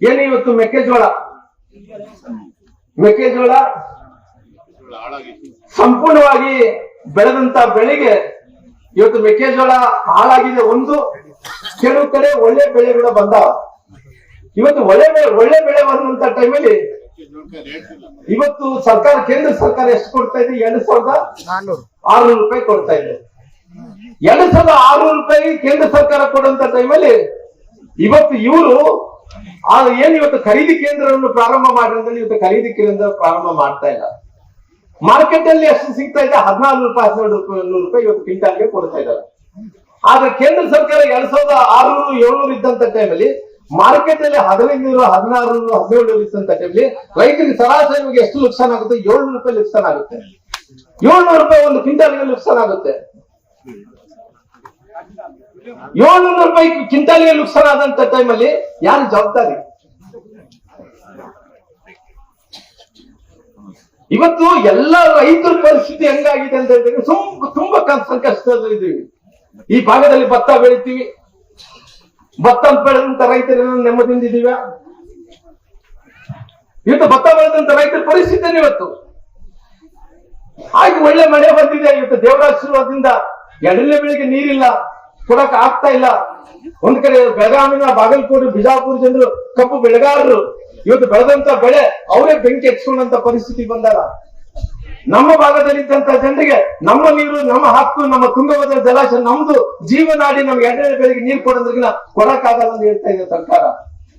Speaker 2: ಏನು ಇವತ್ತು ಮೆಕ್ಕೆಜೋಳ ಮೆಕ್ಕೆಜೋಳ ಸಂಪೂರ್ಣವಾಗಿ ಬೆಳೆದಂತ ಬೆಳೆಗೆ ಇವತ್ತು ಮೆಕ್ಕೆಜೋಳ ಹಾಳಾಗಿದೆ ಒಂದು ಕೆಲವು ಕಡೆ ಒಳ್ಳೆ ಬೆಳೆಗಳು ಬಂದ ಬಂದಾವ. ಇವತ್ತು ಒಳ್ಳೆ ಬೆಳೆ ಒಳ್ಳೆ ಬೆಳೆ ಬಂದಂತ ಟೈಮಲ್ಲಿ ಇವತ್ತು ಸರ್ಕಾರ ಕೇಂದ್ರ ಸರ್ಕಾರ ಎಷ್ಟು ಕೊಡ್ತಾ ಇದೆ? ಎರಡು ಸಾವಿರದ ಆರ್ನೂರು ರೂಪಾಯಿ ಕೊಡ್ತಾ ಇದೆ. ಎರಡು ಸಾವಿರದ ಆರ್ನೂರು ರೂಪಾಯಿ ಕೇಂದ್ರ ಸರ್ಕಾರ ಕೊಡುವಂತ ಟೈಮಲ್ಲಿ ಇವತ್ತು ಇವರು ಆ ಏನ್ ಇವತ್ತು ಖರೀದಿ ಕೇಂದ್ರವನ್ನು ಪ್ರಾರಂಭ ಮಾಡಿದ್ರೆ ಇವತ್ತು ಖರೀದಿ ಕೇಂದ್ರ ಪ್ರಾರಂಭ ಮಾಡ್ತಾ ಇಲ್ಲ. ಮಾರ್ಕೆಟ್ ಅಲ್ಲಿ ಎಷ್ಟು ಸಿಗ್ತಾ ಇದೆ ಹದಿನಾರು ರೂಪಾಯಿ ಹನ್ನೆರಡು ರೂಪಾಯಿ ನೂರು ರೂಪಾಯಿ ಇವತ್ತು ಕ್ವಿಂಟಾಲ್ಗೆ ಕೊಡ್ತಾ ಇದ್ದಾರೆ. ಆದ್ರೆ ಕೇಂದ್ರ ಸರ್ಕಾರ ಎರಡ್ ಸಾವಿರದ ಆರುನೂರು, ಏಳ್ನೂರು ಇದ್ದಂತ ಟೈಮಲ್ಲಿ ಮಾರ್ಕೆಟ್ ಅಲ್ಲಿ ಹದಿನೈದು ಹದಿನಾರು ಹದಿನೇಳು ಇದ್ದಂತ ಟೈಮಲ್ಲಿ ರೈತರಿಗೆ ಸರಾಸರಿ ಎಷ್ಟು ನುಕ್ಸಾನ್ ಆಗುತ್ತೆ? ಏಳ್ನೂರು ರೂಪಾಯಿ ನುಕ್ಸಾನ್ ಆಗುತ್ತೆ. ಏಳ್ನೂರು ರೂಪಾಯಿ ಒಂದು ಕ್ವಿಂಟಾಲ್ಗೆ ನುಕ್ಸಾನ್ ಆಗುತ್ತೆ. ಏಳ್ನೂರು ರೂಪಾಯಿ ಕ್ವಿಂಟಾಲ್ಗೆ ನುಕ್ಸಾನ್ ಆದಂತ ಟೈಮಲ್ಲಿ ಯಾರು ಜವಾಬ್ದಾರಿ? ಇವತ್ತು ಎಲ್ಲ ರೈತರ ಪರಿಸ್ಥಿತಿ ಹೆಂಗಾಗಿದೆ ಅಂತ ಹೇಳಿದ್ರೆ ತುಂಬ ತುಂಬಾ ಸಂಕಷ್ಟದಲ್ಲಿ ಇದೀವಿ ಈ ಭಾಗದಲ್ಲಿ ಭತ್ತ ಬೆಳಿತೀವಿ. ಭತ್ತ ಬೆಳೆದಂತ ರೈತರು ನೆಮ್ಮದಿಯಿಂದ ಇದೀವ ಇವತ್ತು ಭತ್ತ ಬೆಳೆದಂತ ರೈತರ ಪರಿಸ್ಥಿತಿ ಇವತ್ತು? ಹಾಗೆ ಒಳ್ಳೆ ಮಳೆ ಬಂದಿದೆ. ಇವತ್ತು ದೇವರ ಆಶೀರ್ವಾದದಿಂದ ಎರಡನೇ ಬೆಳಿಗ್ಗೆ ನೀರಿಲ್ಲ, ಕೊಡಕ್ ಆಗ್ತಾ ಇಲ್ಲ. ಒಂದ್ ಕಡೆ ಬೆಳಗಾವಿನ ಬಾಗಲಕೋಟೆ, ಬಿಜಾಪುರ ಜನರು ಕಬ್ಬು ಬೆಳೆಗಾರರು ಇವತ್ತು ಬೆಳೆದಂತ ಬೆಳೆ ಅವರೇ ಬೆಂಕಿ ಎತ್ಕೊಂಡಂತ ಪರಿಸ್ಥಿತಿ ಬಂದಾಗ ನಮ್ಮ ಭಾಗದಲ್ಲಿ ಇದ್ದಂತ ಜನರಿಗೆ ನಮ್ಮ ನೀರು, ನಮ್ಮ ಹಕ್ಕು, ನಮ್ಮ ತುಂಗಭದ್ರ ಜಲಾಶಯ ನಮ್ದು. ಜೀವನಾಡಿ ನಮ್ಗೆ ಎರಡನೇ ಬೆಳೆಗೆ ನೀರು ಕೊಡೋದ್ರಿಗಿನ ಕೊಡಕ್ಕಾಗಲ್ಲ ಅಂತ ಹೇಳ್ತಾ ಇದೆ ಸರ್ಕಾರ.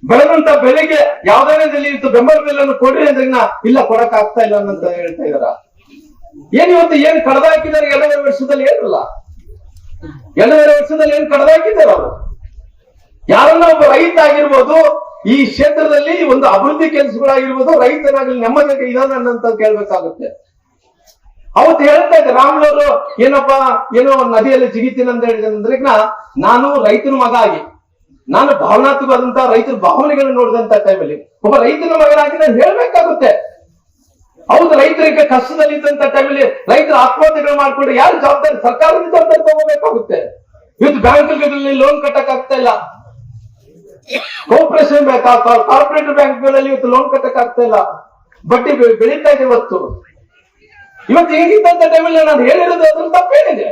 Speaker 2: ಬೆಳೆದಂತ ಬೆಲೆಗೆ ಯಾವ್ದಾರೇ ಇತ್ತು ಬೆಂಬಲ ಬೆಲೆಯನ್ನು ಕೊಡ್ರಿ ಅಂದ್ರಿಗಿನ ಇಲ್ಲ ಕೊಡಕ್ ಆಗ್ತಾ ಇಲ್ಲ ಅಂತ ಹೇಳ್ತಾ ಇದಾರ. ಏನ್ ಇವತ್ತು ಏನ್ ಕಡ್ದಾಕಿದ್ದಾರೆ? ಎರಡೂವರೆ ವರ್ಷದಲ್ಲಿ ಏನಲ್ಲ. ಎರಡೂವರೆ ವರ್ಷದಲ್ಲಿ ಏನ್ ಕಡ್ದಾಕಿದ್ದಾರೆ ಅವರು? ಯಾರನ್ನ ಒಬ್ಬ ರೈತ ಆಗಿರ್ಬೋದು, ಈ ಕ್ಷೇತ್ರದಲ್ಲಿ ಒಂದು ಅಭಿವೃದ್ಧಿ ಕೆಲಸಗಳಾಗಿರ್ಬೋದು, ರೈತನಾಗಲಿ ನೆಮ್ಮದಿ ಇದಾನಂತ ಕೇಳ್ಬೇಕಾಗುತ್ತೆ. ಅವತ್ತು ಹೇಳ್ತಾ ಇದ್ದೆ ರಾಮ್ಲವರು ಏನಪ್ಪ, ಏನೋ ನದಿಯಲ್ಲಿ ಜಿಗಿತೀನಿ ಅಂತ ಹೇಳಿದ್ರೆ ನಾನು ರೈತನ ಮಗ ಆಗಿ, ನಾನು ಭಾವನಾತ್ಮಕವಾದಂತಹ ರೈತರ ಭಾವನೆಗಳನ್ನ ನೋಡಿದಂತ ಟೈಮಲ್ಲಿ ಒಬ್ಬ ರೈತನ ಮಗನಾಗಿ ನಾನು ಹೇಳ್ಬೇಕಾಗುತ್ತೆ. ಹೌದು ರೈತರಿಗೆ ಕಷ್ಟದಲ್ಲಿ ಇದ್ದಂತ ಟೈಮಲ್ಲಿ ರೈತರ ಆತ್ಮಹತ್ಯೆಗಳು ಮಾಡ್ಕೊಂಡು ಯಾರು ಜವಾಬ್ದಾರಿ ಸರ್ಕಾರದ ಜವಾಬ್ದಾರಿ ತಗೋಬೇಕಾಗುತ್ತೆ. ಇವತ್ತು ಬ್ಯಾಂಕ್ಗಳಲ್ಲಿ ಲೋನ್ ಕಟ್ಟಕ್ ಆಗ್ತಾ ಇಲ್ಲ. ಕೋಪರೇಷನ್ ಕಾರ್ಪೊರೇಟ್ ಬ್ಯಾಂಕ್ಗಳಲ್ಲಿ ಇವತ್ತು ಲೋನ್ ಕಟ್ಟಕ್ ಆಗ್ತಾ ಇಲ್ಲ. ಬಡ್ಡಿ ಬೆಳೀತಾ ಇದೆ ಇವತ್ತು. ಇವತ್ತು ಹೇಗಿದ್ದಂತ ಟೈಮಲ್ಲಿ ನಾನು ಹೇಳಿರೋದು ಅದ್ರ ತಪ್ಪೇನಿದೆ.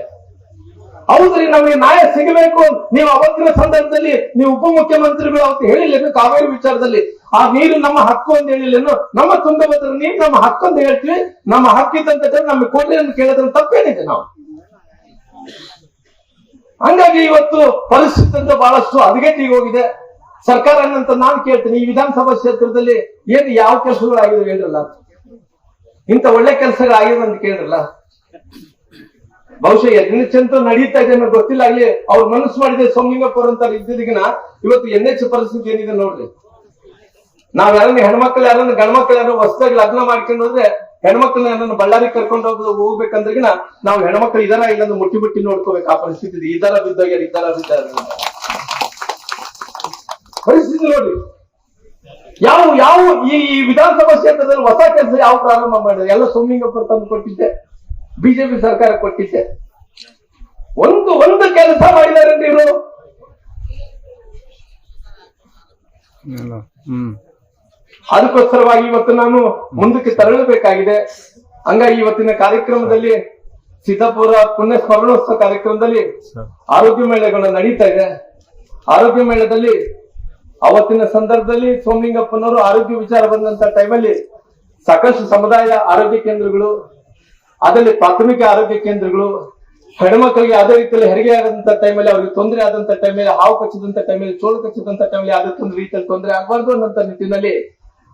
Speaker 2: ಹೌದ್ರಿ ನಮಗೆ ನ್ಯಾಯ ಸಿಗಬೇಕು. ನೀವು ಅವತ್ತಿನ ಸಂದರ್ಭದಲ್ಲಿ ನೀವು ಉಪಮುಖ್ಯಮಂತ್ರಿಗಳು ಅವತ್ತು ಹೇಳಿಲ್ಲೇನು ಕಾವೇರಿ ವಿಚಾರದಲ್ಲಿ. ಆ ನೀರು ನಮ್ಮ ಹಕ್ಕು ಅಂತ ಹೇಳಿಲ್ಲೇನು ನಮ್ಮ ತುಂಗಭದ್ರ ನೀರು ನಮ್ಮ ಹಕ್ಕು ಅಂತ ಹೇಳ್ತೀವಿ. ನಮ್ಮ ಹಕ್ಕಿದ್ದಂತ ಕೊಡ್ಲಿ ಅಂತ ಕೇಳಿದ್ರೆ ತಪ್ಪೇನಿದೆ ನಾವು. ಹಂಗಾಗಿ ಇವತ್ತು ಪರಿಸ್ಥಿತಿ ಅಂತ ಬಹಳಷ್ಟು ಹದಗೆಟ್ಟಿಗೆ ಹೋಗಿದೆ. ಸರ್ಕಾರ ಅಂತ ನಾನು ಕೇಳ್ತೀನಿ, ಈ ವಿಧಾನಸಭಾ ಕ್ಷೇತ್ರದಲ್ಲಿ ಏನು ಯಾವ ಕೆಲಸಗಳಾಗಿದೆ ಹೇಳಿರಲ್ಲ? ಇಂಥ ಒಳ್ಳೆ ಕೆಲಸಗಳಾಗಿದೆ ಅಂತ ಕೇಳಿರಲ್ಲ? ಬಹುಶಃ ಎನ್ ಎಚ್ ಅಂತ ನಡೀತಾ ಇದೆ ಅನ್ನೋ ಗೊತ್ತಿಲ್ಲ, ಆಗ್ಲಿ ಅವ್ರ ಮನಸ್ಸು ಮಾಡಿದೆ ಸೋಮಲಿಂಗಪ್ಪರ್ ಅಂತ ಇದ್ದಿದ್ದಗಿನ ಇವತ್ತು ಎನ್ ಎಚ್ ಪರಿಸ್ಥಿತಿ ಏನಿದೆ ನೋಡ್ರಿ. ನಾವ್ ಯಾರನ್ನ ಹೆಣ್ಮಕ್ಳು, ಯಾರನ್ನ ಗಂಡ್ಮಕ್ಳು ಯಾರು ಹೊಸದಾಗಿ ಲಗ್ನ ಮಾಡ್ಕೊಂಡು ಹೋದ್ರೆ ಹೆಣ್ಮಕ್ಳನ್ನ ಯಾರನ್ನ ಬಳ್ಳಾರಿ ಕರ್ಕೊಂಡು ಹೋಗ್ ಹೋಗ್ಬೇಕಂದ್ರಗಿನ ನಾವು ಹೆಣ್ಮಕ್ಳು ಇದರ ಇಲ್ಲಂದ್ರೆ ಮುಟ್ಟಿ ಮುಟ್ಟಿ ನೋಡ್ಕೋಬೇಕು ಆ ಪರಿಸ್ಥಿತಿ ಇದೆ ಇದರ ಬಿದ್ದೋಗ್ಯಾರ ಇದರ ಬಿದ್ದಾರ ಪರಿಸ್ಥಿತಿ ನೋಡಿ. ಯಾವ ಯಾವ ಈ ವಿಧಾನಸಭಾ ಕ್ಷೇತ್ರದಲ್ಲಿ ಹೊಸ ಕೆಲಸ ಯಾವ ಪ್ರಾರಂಭ ಮಾಡಿದ್ರೆ? ಎಲ್ಲ ಸೋಮಿಂಗಪ್ಪ ತಂದು ಕೊಟ್ಟಿದ್ದೆ. ಬಿಜೆಪಿ ಸರ್ಕಾರ ಕೊಟ್ಟಿದ್ದೆ. ಒಂದು ಒಂದು ಕೆಲಸ ಮಾಡಿದ್ದಾರೆ ಇವರು? ಅದಕ್ಕೋಸ್ಕರವಾಗಿ ಇವತ್ತು ನಾನು ಮುಂದಕ್ಕೆ ತೆರಳಬೇಕಾಗಿದೆ ಹಂಗಾಗಿ ಇವತ್ತಿನ ಕಾರ್ಯಕ್ರಮದಲ್ಲಿ ಸಿದ್ದಾಪುರ ಪುಣ್ಯ ಸ್ಮರಣೋತ್ಸವ ಕಾರ್ಯಕ್ರಮದಲ್ಲಿ ಆರೋಗ್ಯ ಮೇಳಗಳು ನಡೀತಾ ಇದೆ. ಆರೋಗ್ಯ ಮೇಳದಲ್ಲಿ ಅವತ್ತಿನ ಸಂದರ್ಭದಲ್ಲಿ ಸೋಮಲಿಂಗಪ್ಪನವರು ಆರೋಗ್ಯ ವಿಚಾರ ಬಂದಂತ ಟೈಮಲ್ಲಿ ಸಾಕಷ್ಟು ಸಮುದಾಯ ಆರೋಗ್ಯ ಕೇಂದ್ರಗಳು, ಅದರಲ್ಲಿ ಪ್ರಾಥಮಿಕ ಆರೋಗ್ಯ ಕೇಂದ್ರಗಳು ಹೆಣ್ಮಕ್ಕಳಿಗೆ ಅದೇ ರೀತಿಯಲ್ಲಿ ಹೆರಿಗೆ ಆದಂತ ಟೈಮಲ್ಲಿ ಅವರಿಗೆ ತೊಂದರೆ ಆದಂತ ಟೈಮಲ್ಲಿ, ಹಾವು ಕಚ್ಚಿದಂತ ಟೈಮಲ್ಲಿ, ಚೋಳು ಕಚ್ಚಿದಂತ ಟೈಮಲ್ಲಿ ಯಾವುದೇ ರೀತಿಯಲ್ಲಿ ತೊಂದರೆ ಆಗಬಾರ್ದು ಅನ್ನಂತ ನಿಟ್ಟಿನಲ್ಲಿ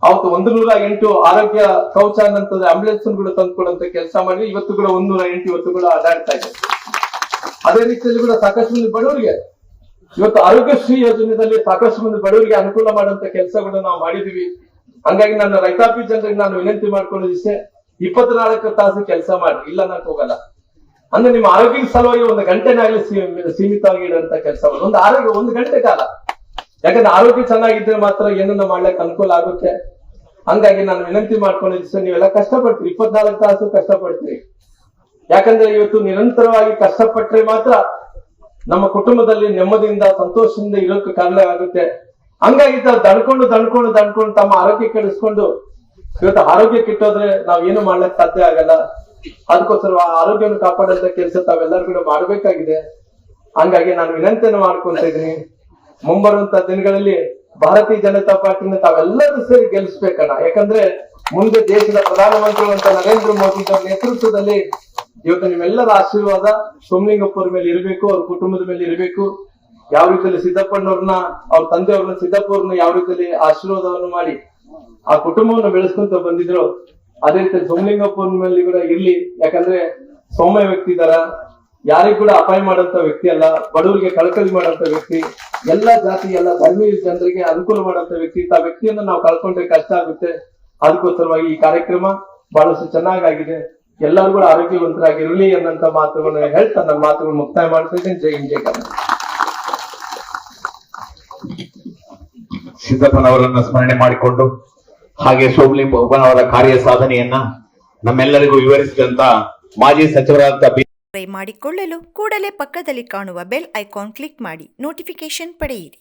Speaker 2: ಅವತ್ತು ಒಂದು ನೂರ ಎಂಟು ಆರೋಗ್ಯ ಕವಚ ಅನ್ನಂತ ಆಂಬುಲೆನ್ಸ್ಗಳು ತಂದುಕೊಡುವಂತ ಕೆಲಸ ಮಾಡಿ ಇವತ್ತು ಕೂಡ ಒಂದೂರ ಎಂಟು ಇವತ್ತು ಕೂಡ ಅಡ್ಡಾಡ್ತಾ ಇದೆ. ಅದೇ ರೀತಿಯಲ್ಲಿ ಕೂಡ ಸಾಕಷ್ಟು ಬಡವರಿಗೆ ಇವತ್ತು ಆರೋಗ್ಯಶ್ರೀ ಯೋಜನೆಯಲ್ಲಿ ಸಾಕಷ್ಟು ಮಂದಿ ಬಡವರಿಗೆ ಅನುಕೂಲ ಮಾಡುವಂತ ಕೆಲಸಗಳು ನಾವು ಮಾಡಿದೀವಿ ಹಂಗಾಗಿ ನನ್ನ ರೈತಾಪಿ ಜನರಿಗೆ ನಾನು ವಿನಂತಿ ಮಾಡ್ಕೊಳ್ಳೋದಿಷ್ಟೇ ಇಪ್ಪತ್ನಾಲ್ಕು ತಾಸು ಕೆಲಸ ಮಾಡಿ, ಇಲ್ಲ ನಾನು ಹೋಗಲ್ಲ. ಅಂದ್ರೆ ನಿಮ್ಮ ಆರೋಗ್ಯದ ಸಲುವಾಗಿ ಒಂದು ಗಂಟೆನಾಗ್ಲಿ ಸೀಮಿತವಾಗಿ ಇಡುವಂತ ಕೆಲಸ ಒಂದು ಆರೋಗ್ಯ, ಒಂದು ಗಂಟೆ ಕಾಲ. ಯಾಕಂದ್ರೆ ಆರೋಗ್ಯ ಚೆನ್ನಾಗಿದ್ರೆ ಮಾತ್ರ ಏನನ್ನ ಮಾಡ್ಲಿಕ್ಕೆ ಅನುಕೂಲ ಆಗುತ್ತೆ. ಹಂಗಾಗಿ ನಾನು ವಿನಂತಿ ಮಾಡ್ಕೊಂಡಿದ್ದೆ ನೀವೆಲ್ಲ ಕಷ್ಟಪಡ್ತೀರಿ. ಇಪ್ಪತ್ನಾಲ್ಕು ತಾಸು ಕಷ್ಟಪಡ್ತೀರಿ. ಯಾಕಂದ್ರೆ ಇವತ್ತು ನಿರಂತರವಾಗಿ ಕಷ್ಟಪಟ್ಟರೆ ಮಾತ್ರ ನಮ್ಮ ಕುಟುಂಬದಲ್ಲಿ ನೆಮ್ಮದಿಯಿಂದ, ಸಂತೋಷದಿಂದ ಇರೋಕೆ ಕಾರಣ ಆಗುತ್ತೆ. ಹಂಗಾಗಿ ದಣ್ಕೊಂಡು ದಣ್ಕೊಂಡು ದಣ್ಕೊಂಡು ತಮ್ಮ ಆರೋಗ್ಯ ಕೆಡಿಸ್ಕೊಂಡು, ಇವತ್ತು ಆರೋಗ್ಯ ಕೆಟ್ಟೋದ್ರೆ ನಾವ್ ಏನು ಮಾಡ್ಲಿಕ್ಕೆ ಸಾಧ್ಯ ಆಗಲ್ಲ. ಅದಕ್ಕೋಸ್ಕರ ಆ ಆರೋಗ್ಯವನ್ನು ಕಾಪಾಡೋದ ಕೆಲಸ ತಾವೆಲ್ಲರೂ ಕೂಡ ಮಾಡ್ಬೇಕಾಗಿದೆ. ಹಂಗಾಗಿ ನಾನು ವಿನಂತಿಯನ್ನು ಮಾಡ್ಕೊಂತ ಇದ್ದೀನಿ. ಮುಂಬರುವಂತ ದಿನಗಳಲ್ಲಿ ಭಾರತೀಯ ಜನತಾ ಪಾರ್ಟಿನ ತಾವೆಲ್ಲರೂ ಸೇರಿ ಗೆಲ್ಲಿಸ್ಬೇಕಣ್ಣ. ಯಾಕಂದ್ರೆ ಮುಂದೆ ದೇಶದ ಪ್ರಧಾನಮಂತ್ರಿಗಳಂತ ನರೇಂದ್ರ ಮೋದಿ ನೇತೃತ್ವದಲ್ಲಿ ಇವತ್ತು ನಿಮ್ಮೆಲ್ಲರ ಆಶೀರ್ವಾದ ಸೋಮಲಿಂಗಪ್ಪವ್ರ ಮೇಲೆ ಇರಬೇಕು, ಅವ್ರ ಕುಟುಂಬದ ಮೇಲೆ ಇರಬೇಕು. ಯಾವ ರೀತಿಯಲ್ಲಿ ಸಿದ್ದಪ್ಪಣ್ಣವ್ರನ್ನ ಅವ್ರ ತಂದೆಯವ್ರನ್ನ, ಸಿದ್ದಪ್ಪವ್ರನ್ನ ಯಾವ ರೀತಿಯಲ್ಲಿ ಆಶೀರ್ವಾದವನ್ನು ಮಾಡಿ ಆ ಕುಟುಂಬವನ್ನು ಬೆಳೆಸ್ಕೊಂತ ಬಂದಿದ್ರು, ಅದೇ ರೀತಿ ಸೋಮಲಿಂಗಪ್ಪನ ಮೇಲೆ ಕೂಡ ಇರ್ಲಿ. ಯಾಕಂದ್ರೆ ಸೌಮ್ಯ ವ್ಯಕ್ತಿ ಇದಾರ. ಯಾರಿಗೂ ಕೂಡ ಅಪಾಯ ಮಾಡಂತ ವ್ಯಕ್ತಿ ಅಲ್ಲ. ಬಡವರಿಗೆ ಕಳಕಳಿ ಮಾಡಂತ ವ್ಯಕ್ತಿ. ಎಲ್ಲಾ ಜಾತಿ, ಎಲ್ಲ ಧರ್ಮೀಯ ಜನರಿಗೆ ಅನುಕೂಲ ಮಾಡಂತ ವ್ಯಕ್ತಿ. ಇಂಥ ವ್ಯಕ್ತಿಯನ್ನ ನಾವು ಕಳ್ಕೊಂಡ್ರೆ ಕಷ್ಟ ಆಗುತ್ತೆ. ಅದಕ್ಕೋಸ್ಕರವಾಗಿ ಈ ಕಾರ್ಯಕ್ರಮ ಬಹಳಷ್ಟು ಚೆನ್ನಾಗಾಗಿದೆ. ಎಲ್ಲರೂ ಕೂಡ ಆರೋಗ್ಯವಂತರಾಗಿರಲಿ ಅನ್ನಂತ ಮಾತುಗಳನ್ನ ಹೇಳ್ತಾ ನನ್ನ ಮಾತುಗಳು ಮುಕ್ತಾಯ ಮಾಡ್ತಿದ್ದೀನಿ. ಜೈ ಹಿಂದ್ ಜೈ ಕರ್ನಾಟಕ.
Speaker 4: ಸಿದ್ದಪ್ಪನವರನ್ನ ಸ್ಮರಣೆ ಮಾಡಿಕೊಂಡು ಹಾಗೆ ಸೋಮಲಿಂಗಪ್ಪನವರ ಕಾರ್ಯ ಸಾಧನೆಯನ್ನ ನಮ್ಮೆಲ್ಲರಿಗೂ ವಿವರಿಸಿದಂತ ಮಾಜಿ ಸಚಿವರಾದ ಬಿ
Speaker 1: ಮಾಡಿಕೊಳ್ಳಲು ಕೂಡಲೇ ಪಕ್ಕದಲ್ಲಿ ಕಾಣುವ ಬೆಲ್ ಐಕಾನ್ ಕ್ಲಿಕ್ ಮಾಡಿ. ನೋಟಿಫಿಕೇಶನ್ ಪಡೆಯಿರಿ.